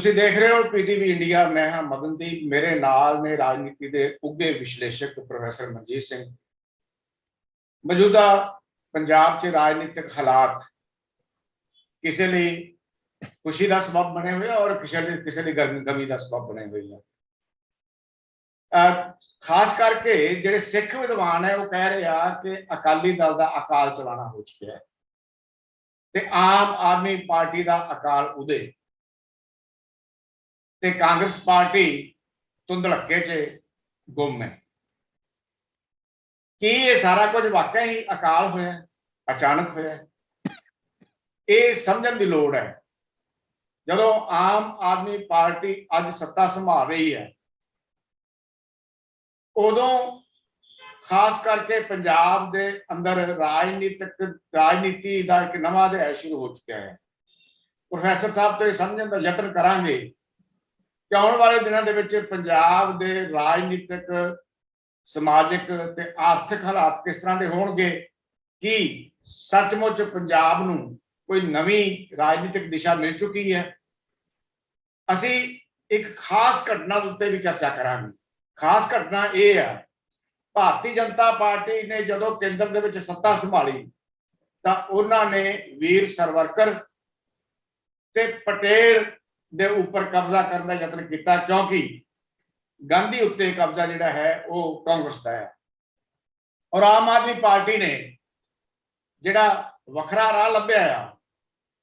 ਤੁਸੀਂ ਦੇਖ ਰਹੇ ਹੋ ਪੀਟੀਵੀ ਇੰਡੀਆ, ਮੈਂ ਹਾਂ ਮਦਨਦੀਪ, ਮੇਰੇ ਨਾਲ ਨੇ ਰਾਜਨੀਤੀ ਦੇ ਉੱਗੇ ਵਿਸ਼ਲੇਸ਼ਕ ਪ੍ਰੋਫੈਸਰ ਮਨਜੀਤ ਸਿੰਘ। ਮੌਜੂਦਾ ਪੰਜਾਬ 'ਚ ਰਾਜਨੀਤਿਕ ਹਾਲਾਤ ਕਿਸੇ ਲਈ ਖੁਸ਼ੀ ਦਾ ਸਬਬ ਬਣੇ ਹੋਏ ਔਰ ਕਿਸੇ ਲਈ ਕਿਸੇ ਲਈ ਗਰਮੀ, ਗਮੀ ਦਾ ਸਬਬ ਬਣੇ ਹੋਏ ਆ। ਖਾਸ ਕਰਕੇ ਜਿਹੜੇ ਸਿੱਖ ਵਿਦਵਾਨ ਹੈ, ਉਹ ਕਹਿ ਰਹੇ ਆ ਕਿ ਅਕਾਲੀ ਦਲ ਦਾ ਅਕਾਲ ਚਲਾਣਾ ਹੋ ਚੁੱਕਿਆ ਹੈ। ਤੇ ਆਮ ਆਦਮੀ ਪਾਰਟੀ ਦਾ ਅਕਾਲ ਉਦੇ ਤੇ ਕਾਂਗਰਸ ਪਾਰਟੀ ਧੁੰਦਲੱਕੇ 'ਚ ਗੁੰਮ ਹੈ। ਕੀ ਇਹ ਸਾਰਾ ਕੁਝ ਵਾਕਿਆ ਹੀ ਅਕਾਲ ਹੋਇਆ, ਅਚਾਨਕ ਹੋਇਆ? ਇਹ ਸਮਝਣ ਦੀ ਲੋੜ ਹੈ। ਜਦੋਂ ਆਮ ਆਦਮੀ ਪਾਰਟੀ ਅੱਜ ਸੱਤਾ ਸੰਭਾਲ ਰਹੀ ਹੈ, ਉਦੋਂ ਖਾਸ ਕਰਕੇ ਪੰਜਾਬ ਦੇ ਅੰਦਰ ਰਾਜਨੀਤਿਕ, ਰਾਜਨੀਤੀ ਦਾ ਇੱਕ ਨਵਾਂ ਅਧਿਆਇ ਸ਼ੁਰੂ ਹੋ ਚੁੱਕਿਆ ਹੈ। ਪ੍ਰੋਫੈਸਰ ਸਾਹਿਬ ਤੋਂ ਇਹ ਸਮਝਣ ਦਾ ਯਤਨ ਕਰਾਂਗੇ ਕਿ ਆਉਣ ਵਾਲੇ ਦਿਨਾਂ ਦੇ ਵਿੱਚ ਪੰਜਾਬ ਦੇ ਰਾਜਨੀਤਿਕ, ਸਮਾਜਿਕ ਤੇ ਆਰਥਿਕ ਹਾਲਾਤ ਕਿਸ ਤਰ੍ਹਾਂ ਦੇ ਹੋਣਗੇ? ਕੀ ਸੱਚਮੁੱਚ ਪੰਜਾਬ ਨੂੰ ਕੋਈ ਨਵੀਂ ਰਾਜਨੀਤਿਕ ਦਿਸ਼ਾ ਮਿਲ ਚੁੱਕੀ ਹੈ? ਅਸੀਂ ਇੱਕ ਖਾਸ ਘਟਨਾ ਦੇ ਉੱਤੇ ਵੀ ਚਰਚਾ ਕਰਾਂਗੇ। ਖਾਸ ਘਟਨਾ ਇਹ ਹੈ ਭਾਰਤੀ ਜਨਤਾ ਪਾਰਟੀ ਨੇ ਜਦੋਂ ਕੇਂਦਰ ਦੇ ਵਿੱਚ ਸੱਤਾ ਸੰਭਾਲੀ, ਤਾਂ ਉਹਨਾਂ ਨੇ ਵੀਰ ਸਰਵਰਕਰ ਤੇ ਪਟੇਲ ਦੇ ਉੱਪਰ ਕਬਜ਼ਾ ਕਰਨ ਦਾ ਯਤਨ ਕੀਤਾ, ਕਿਉਂਕਿ ਗਾਂਧੀ ਉੱਤੇ ਕਬਜ਼ਾ ਜਿਹੜਾ ਹੈ, ਉਹ ਕਾਂਗਰਸ ਦਾ ਹੈ। ਔਰ ਆਮ ਆਦਮੀ ਪਾਰਟੀ ਨੇ ਜਿਹੜਾ ਵੱਖਰਾ ਰਾਹ ਲੱਭਿਆ ਆ,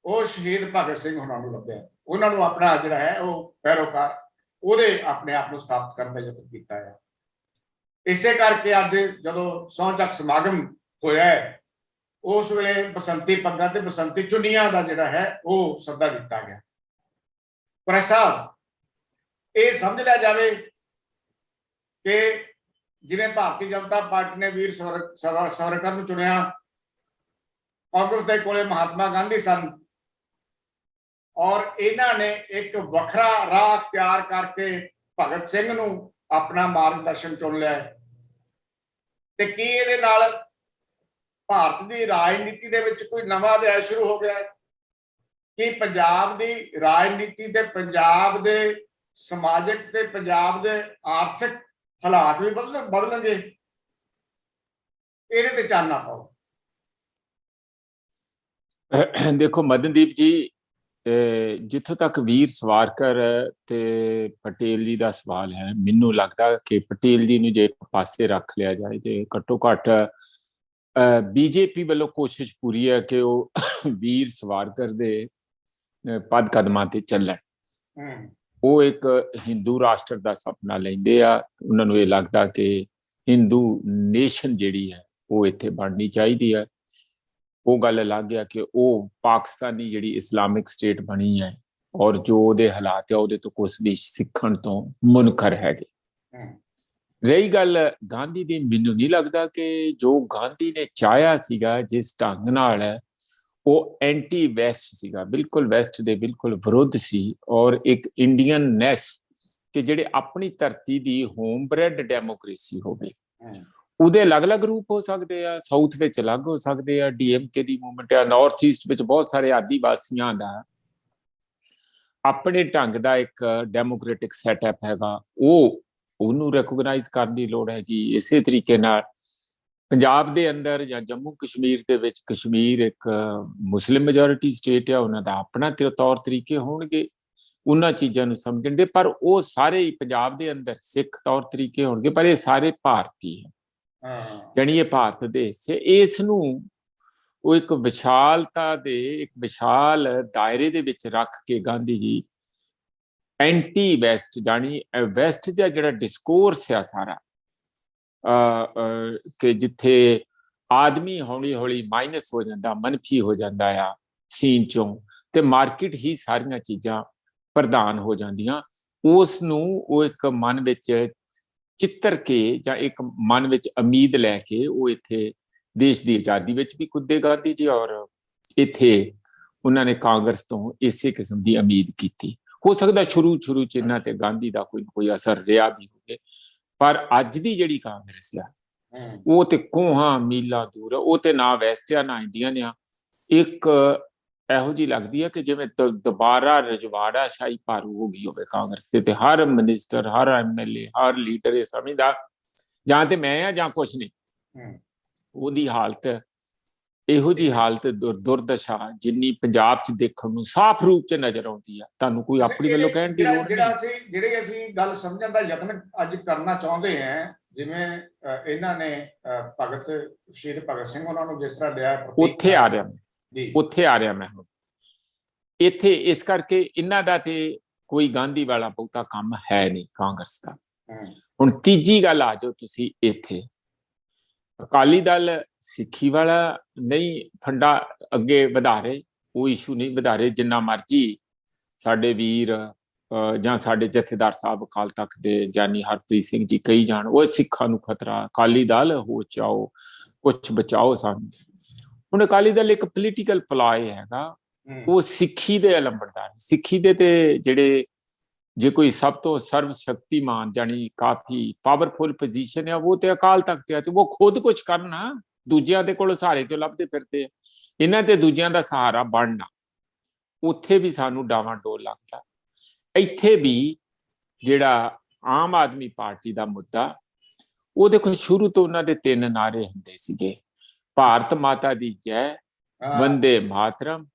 ਉਹ ਸ਼ਹੀਦ ਭਗਤ ਸਿੰਘ ਉਹਨਾਂ ਨੂੰ ਲੱਭਿਆ। ਉਹਨਾਂ ਨੂੰ ਆਪਣਾ ਜਿਹੜਾ ਹੈ, ਉਹ ਪੈਰੋਕਾਰ, ਉਹਦੇ ਆਪਣੇ ਆਪ ਨੂੰ ਸਥਾਪਿਤ ਕਰਨ ਦਾ ਯਤਨ ਕੀਤਾ ਹੈ ਇਸੇ ਕਰਕੇ ਅੱਜ ਜਦੋਂ ਸਹੁੰ ਚੱਕ ਸਮਾਗਮ ਹੋਇਆ ਹੈ, ਉਸ ਵੇਲੇ ਬਸੰਤੀ ਪੱਗਾਂ ਤੇ ਬਸੰਤੀ ਚੁੰਨੀਆਂ ਦਾ ਜਿਹੜਾ ਹੈ, ਉਹ ਸੱਦਾ ਦਿੱਤਾ ਗਿਆ। ਪਰ ਸਾਹਿਬ ਇਹ ਸਮਝ ਲਿਆ ਜਾਵੇ ਕਿ ਜਿਵੇਂ ਭਾਰਤੀ ਜਨਤਾ ਪਾਰਟੀ ਨੇ ਵੀਰ ਸਵਰ- ਸਵਰ- ਨੂੰ ਚੁਣਿਆ, ਕਾਂਗਰਸ ਦੇ ਕੋਲੇ ਮਹਾਤਮਾ ਗਾਂਧੀ ਸਨ ਔਰ ਇਹਨਾਂ ਨੇ ਇੱਕ ਵੱਖਰਾ ਰਾਹ ਤਿਆਰ ਕਰਕੇ ਭਗਤ ਸਿੰਘ ਨੂੰ ਆਪਣਾ ਮਾਰਗਦਰਸ਼ਨ ਚੁਣ ਲਿਆ। ਤੇ ਕੀ ਇਹਦੇ ਨਾਲ ਭਾਰਤ ਦੀ ਰਾਜਨੀਤੀ ਦੇ ਵਿੱਚ ਕੋਈ ਨਵਾਂ ਅਧਿਆਇ ਸ਼ੁਰੂ ਹੋ ਗਿਆ ਹੈ? ਕਿ ਪੰਜਾਬ ਦੀ ਰਾਜਨੀਤੀ ਤੇ ਪੰਜਾਬ ਦੇ ਸਮਾਜਿਕ ਤੇ ਪੰਜਾਬ ਦੇ ਆਰਥਿਕ ਹਾਲਾਤ ਵੀ ਬਦਲ ਬਦਲਣਗੇ। ਇਹਦੇ ਤੇ ਚਾਨਣਾ ਪਾਓ। ਦੇਖੋ, ਮਦਨਦੀਪ ਜੀ ਜਿੱਥੋਂ ਤੱਕ ਵੀਰ ਸਵਾਰਕਰ ਤੇ ਪਟੇਲ ਜੀ ਦਾ ਸਵਾਲ ਹੈ, ਮੈਨੂੰ ਲੱਗਦਾ ਕਿ ਪਟੇਲ ਜੀ ਨੂੰ ਜੇ ਇੱਕ ਪਾਸੇ ਰੱਖ ਲਿਆ ਜਾਏ ਤੇ ਘੱਟੋ ਘੱਟ ਬੀਜੇਪੀ ਵੱਲੋਂ ਕੋਸ਼ਿਸ਼ ਪੂਰੀ ਹੈ ਕਿ ਉਹ ਵੀਰ ਸਵਾਰਕਰ ਦੇ ਪਦ ਕਦਮਾਂ ਤੇ ਚੱਲਣ। ਉਹ ਇੱਕ ਹਿੰਦੂ ਰਾਸ਼ਟਰ ਦਾ ਸੁਪਨਾ ਲੈਂਦੇ ਆ। ਉਹਨਾਂ ਨੂੰ ਇਹ ਲੱਗਦਾ ਕਿ ਹਿੰਦੂ ਨੇਸ਼ਨ ਜਿਹੜੀ ਹੈ ਉਹ ਇੱਥੇ ਬਣਨੀ ਚਾਹੀਦੀ ਹੈ। ਉਹ ਗੱਲ ਲੱਗ ਗਿਆ ਕਿ ਉਹ ਪਾਕਿਸਤਾਨੀ ਜਿਹੜੀ ਇਸਲਾਮਿਕ ਸਟੇਟ ਬਣੀ ਹੈ ਔਰ ਜੋ ਉਹਦੇ ਹਾਲਾਤ ਹੈ ਉਹਦੇ ਤੋਂ ਕੁਝ ਵੀ ਸਿੱਖਣ ਤੋਂ ਮੁਨਕਰ ਹੈਗੇ। ਰਹੀ ਗੱਲ ਗਾਂਧੀ ਦੀ ਮੈਨੂੰ ਨਹੀਂ ਲੱਗਦਾ ਕਿ ਜੋ ਗਾਂਧੀ ਨੇ ਚਾਹਿਆ ਸੀਗਾ ਜਿਸ ਢੰਗ ਨਾਲ ਉਹ ਐਂਟੀ ਵੈਸਟ ਸੀਗਾ ਬਿਲਕੁਲ ਵੈਸਟ ਦੇ ਬਿਲਕੁਲ ਵਿਰੁੱਧ ਸੀ ਔਰ ਇੱਕ ਇੰਡੀਅਨਨੈਸ ਕਿ ਜਿਹੜੇ ਆਪਣੀ ਧਰਤੀ ਦੀ ਹੋਮ ਬ੍ਰੈਡ ਡੈਮੋਕ੍ਰੇਸੀ ਹੋਵੇ ਉਹਦੇ ਅਲੱਗ-ਅਲੱਗ ਰੂਪ ਹੋ ਸਕਦੇ ਆ ਸਾਊਥ ਵਿੱਚ ਅਲੱਗ ਹੋ ਸਕਦੇ ਆ ਡੀਐਮਕੇ ਦੀ ਮੂਵਮੈਂਟ ਆ ਨਾਰਥ ਈਸਟ ਵਿੱਚ ਬਹੁਤ ਸਾਰੇ ਆਦੀਵਾਸੀਆਂ ਦਾ ਆਪਣੇ ਢੰਗ ਦਾ ਇੱਕ ਡੈਮੋਕ੍ਰੈਟਿਕ ਸੈਟਅਪ ਹੈਗਾ। ਉਹ ਉਹਨੂੰ ਰੈਕੋਗਨਾਈਜ਼ ਕਰਨ ਦੀ ਲੋੜ ਹੈ ਕਿ ਇਸੇ ਤਰੀਕੇ ਨਾਲ ਪੰਜਾਬ ਦੇ ਅੰਦਰ ਜਾਂ ਜੰਮੂ ਕਸ਼ਮੀਰ ਦੇ ਵਿੱਚ ਕਸ਼ਮੀਰ ਇੱਕ ਮੁਸਲਿਮ ਮੈਜੋਰਿਟੀ ਸਟੇਟ ਆ ਉਹਨਾਂ ਦਾ ਆਪਣਾ ਤੌਰ ਤਰੀਕੇ ਹੋਣਗੇ ਉਹਨਾਂ ਚੀਜ਼ਾਂ ਨੂੰ ਸਮਝਣ ਦੇ ਪਰ ਉਹ ਸਾਰੇ ਹੀ ਪੰਜਾਬ ਦੇ ਅੰਦਰ ਸਿੱਖ ਤੌਰ ਤਰੀਕੇ ਹੋਣਗੇ ਪਰ ਇਹ ਸਾਰੇ ਭਾਰਤੀ ਹੈ। ਹਾਂ। ਜਾਣੀ ਇਹ ਭਾਰਤ ਦੇਸ਼ ਹੈ ਇਸ ਨੂੰ ਉਹ ਇੱਕ ਵਿਸ਼ਾਲਤਾ ਦੇ ਇੱਕ ਵਿਸ਼ਾਲ ਦਾਇਰੇ ਦੇ ਵਿੱਚ ਰੱਖ ਕੇ ਗਾਂਧੀ ਜੀ ਐਂਟੀ ਵੈਸਟ ਜਾਣੀ ਵੈਸਟ ਦਾ ਜਿਹੜਾ ਡਿਸਕੋਰਸ ਆ ਸਾਰਾ ਕਿ ਜਿੱਥੇ ਆਦਮੀ ਹੌਲੀ ਹੌਲੀ ਮਾਈਨਸ ਹੋ ਜਾਂਦਾ, ਮਨਫੀ ਹੋ ਜਾਂਦਾ ਆ ਸੀਨ ਚੋਂ, ਤੇ ਮਾਰਕੀਟ ਹੀ ਸਾਰੀਆਂ ਚੀਜ਼ਾਂ ਪ੍ਰਦਾਨ ਹੋ ਜਾਂਦੀਆਂ। ਉਸ ਨੂੰ ਉਹ ਇੱਕ ਮਨ ਵਿੱਚ ਚਿੱਤਰ ਕੇ ਜਾਂ ਇੱਕ ਮਨ ਵਿੱਚ ਉਮੀਦ ਲੈ ਕੇ ਉਹ ਇੱਥੇ ਦੇਸ਼ ਦੀ ਆਜ਼ਾਦੀ ਵਿੱਚ ਵੀ ਕੁੱਦੇ ਗਾਂਧੀ ਜੀ ਔਰ ਇੱਥੇ ਉਹਨਾਂ ਨੇ ਕਾਂਗਰਸ ਤੋਂ ਇਸੇ ਕਿਸਮ ਦੀ ਉਮੀਦ ਕੀਤੀ। ਹੋ ਸਕਦਾ ਸ਼ੁਰੂ ਸ਼ੁਰੂ ਚ ਇਹਨਾਂ ਤੇ ਗਾਂਧੀ ਦਾ ਕੋਈ ਕੋਈ ਅਸਰ ਰਿਹਾ ਵੀ ਹੋਵੇ ਪਰ ਅੱਜ ਦੀ ਜਿਹੜੀ ਕਾਂਗਰਸ ਆ ਉਹ ਤੇ ਕੋਹਾਂ ਮੀਲਾਂ ਦੂਰ ਉਹ ਤੇ ਨਾ ਵੈਸਟ ਆ ਨਾ ਇੰਡੀਅਨ ਆ। ਇੱਕ ਇਹੋ ਜੀ ਲੱਗਦੀ ਹੈ ਕਿ ਜਿਵੇਂ ਦੁਬਾਰਾ ਰਜਵਾੜਾ ਸ਼ਾਹੀ ਭਾਰੂ ਹੋ ਗਈ ਹੋਵੇ ਕਾਂਗਰਸ ਤੇ ਤੇ ਹਰ ਮਿਨਿਸਟਰ ਹਰ ਐਮਐਲਏ ਹਰ ਲੀਡਰ ਇਹ ਸਮਝਦਾ ਜਾਂ ਤੇ ਮੈਂ ਆ ਜਾਂ ਕੁਛ ਨਹੀਂ। ਉਹਦੀ ਹਾਲਤ ਇਹੋ ਜੀ ਹਾਲਤ ਦੁਰ- ਦੁਰਦਸ਼ਾ ਜਿੰਨੀ ਪੰਜਾਬ 'ਚ ਦੇਖਣ ਨੂੰ ਸਾਫ਼ ਰੂਪ 'ਚ ਨਜ਼ਰ ਆਉਂਦੀ ਆ। ਤੁਹਾਨੂੰ ਕੋਈ ਆਪਣੀ ਵੱਲੋਂ ਕਹਿਣ ਦੀ ਜਿਹੜਾ- ਲੋੜ ਜਿਹੜਾ ਨਹੀਂ ਅਸੀਂ ਜਿਹੜੀ ਅਸੀਂ ਗੱਲ ਸਮਝਣ ਦਾ ਯਤਨ ਅੱਜ ਕਰਨਾ ਚਾਹੁੰਦੇ ਹਾਂ ਜਿਵੇਂ ਇਹਨਾਂ ਨੇ ਭਗਤ ਸ਼ਹੀਦ ਭਗਤ ਸਿੰਘ ਉਹਨਾਂ ਨੂੰ ਜਿਸ ਤਰ੍ਹਾਂ ਲਿਆ ਉੱਥੇ ਆ ਰਿਹਾ ਜੀ। ਉੱਥੇ ਆ ਰਿਹਾ ਮੈਂ ਇੱਥੇ ਇਸ ਕਰਕੇ ਇਹਨਾਂ ਦਾ ਤੇ ਕੋਈ ਗਾਂਧੀ ਵਾਲਾ ਬਹੁਤਾ ਕੰਮ ਹੈ ਨਹੀਂ ਕਾਂਗਰਸ ਦਾ। ਹੁਣ ਤੀਜੀ ਗੱਲ ਆ ਜਾਓ ਤੁਸੀਂ ਇੱਥੇ। ਅਕਾਲੀ ਦਲ ਸਿੱਖੀ ਵਾਲਾ ਨਹੀਂ ਫੰਡਾ ਅੱਗੇ ਵਧਾ ਰਹੇ ਉਹ ਇਸ਼ੂ ਨਹੀਂ ਵਧਾ ਰਹੇ ਜਿੰਨਾ ਮਰਜ਼ੀ ਸਾਡੇ ਵੀਰ ਜਾਂ ਸਾਡੇ ਜਥੇਦਾਰ ਸਾਹਿਬ ਅਕਾਲ ਤਖਤ ਦੇ ਗਿਆਨੀ ਹਰਪ੍ਰੀਤ ਸਿੰਘ ਜੀ ਕਹੀ ਜਾਣ ਉਹ ਸਿੱਖਾਂ ਨੂੰ ਖਤਰਾ ਅਕਾਲੀ ਦਲ ਹੋ ਚਾਓ ਕੁਝ ਬਚਾਓ ਸਾਨੂੰ। ਹੁਣ ਅਕਾਲੀ ਦਲ ਇੱਕ ਪੋਲੀਟੀਕਲ ਪਲਾਏ ਹੈਗਾ ਉਹ ਸਿੱਖੀ ਦੇ ਅਲੰਬੜਦਾਰ ਸਿੱਖੀ ਦੇ ਤੇ ਜਿਹੜੇ ਜੇ ਕੋਈ ਸਭ ਤੋਂ ਸਰਵ ਸ਼ਕਤੀਮਾਨ ਜਾਨੀ ਕਾਫੀ ਪਾਵਰਫੁਲ ਪੋਜੀਸ਼ਨ ਹੈ ਉਹ ਤੇ ਅਕਾਲ ਤਖਤ ਹੈ ਤੇ ਉਹ ਖੁਦ ਕੁਝ ਕਰਨਾ ਦੂਜਿਆਂ ਦੇ ਕੋਲ ਸਹਾਰੇ ਕਿਉਂ ਲੱਭਦੇ ਫਿਰਦੇ ਆ। ਇਹਨਾਂ ਤੇ ਦੂਜਿਆਂ ਦਾ ਸਹਾਰਾ ਬਣਨਾ। ਉੱਥੇ ਵੀ ਸਾਨੂੰ ਡਾਵਾਂ ਡੋਲ ਲੱਗਦਾ ਇੱਥੇ ਵੀ ਜਿਹੜਾ ਆਮ ਆਦਮੀ ਪਾਰਟੀ ਦਾ ਮੁੱਦਾ ਉਹ ਦੇਖੋ ਸ਼ੁਰੂ ਤੋਂ ਉਹਨਾਂ ਦੇ ਤਿੰਨ ਨਾਰੇ ਹੁੰਦੇ ਸੀਗੇ। ਭਾਰਤ ਮਾਤਾ ਦੀ ਜੈ ਵੰਦੇ ਮਾਤਰਮ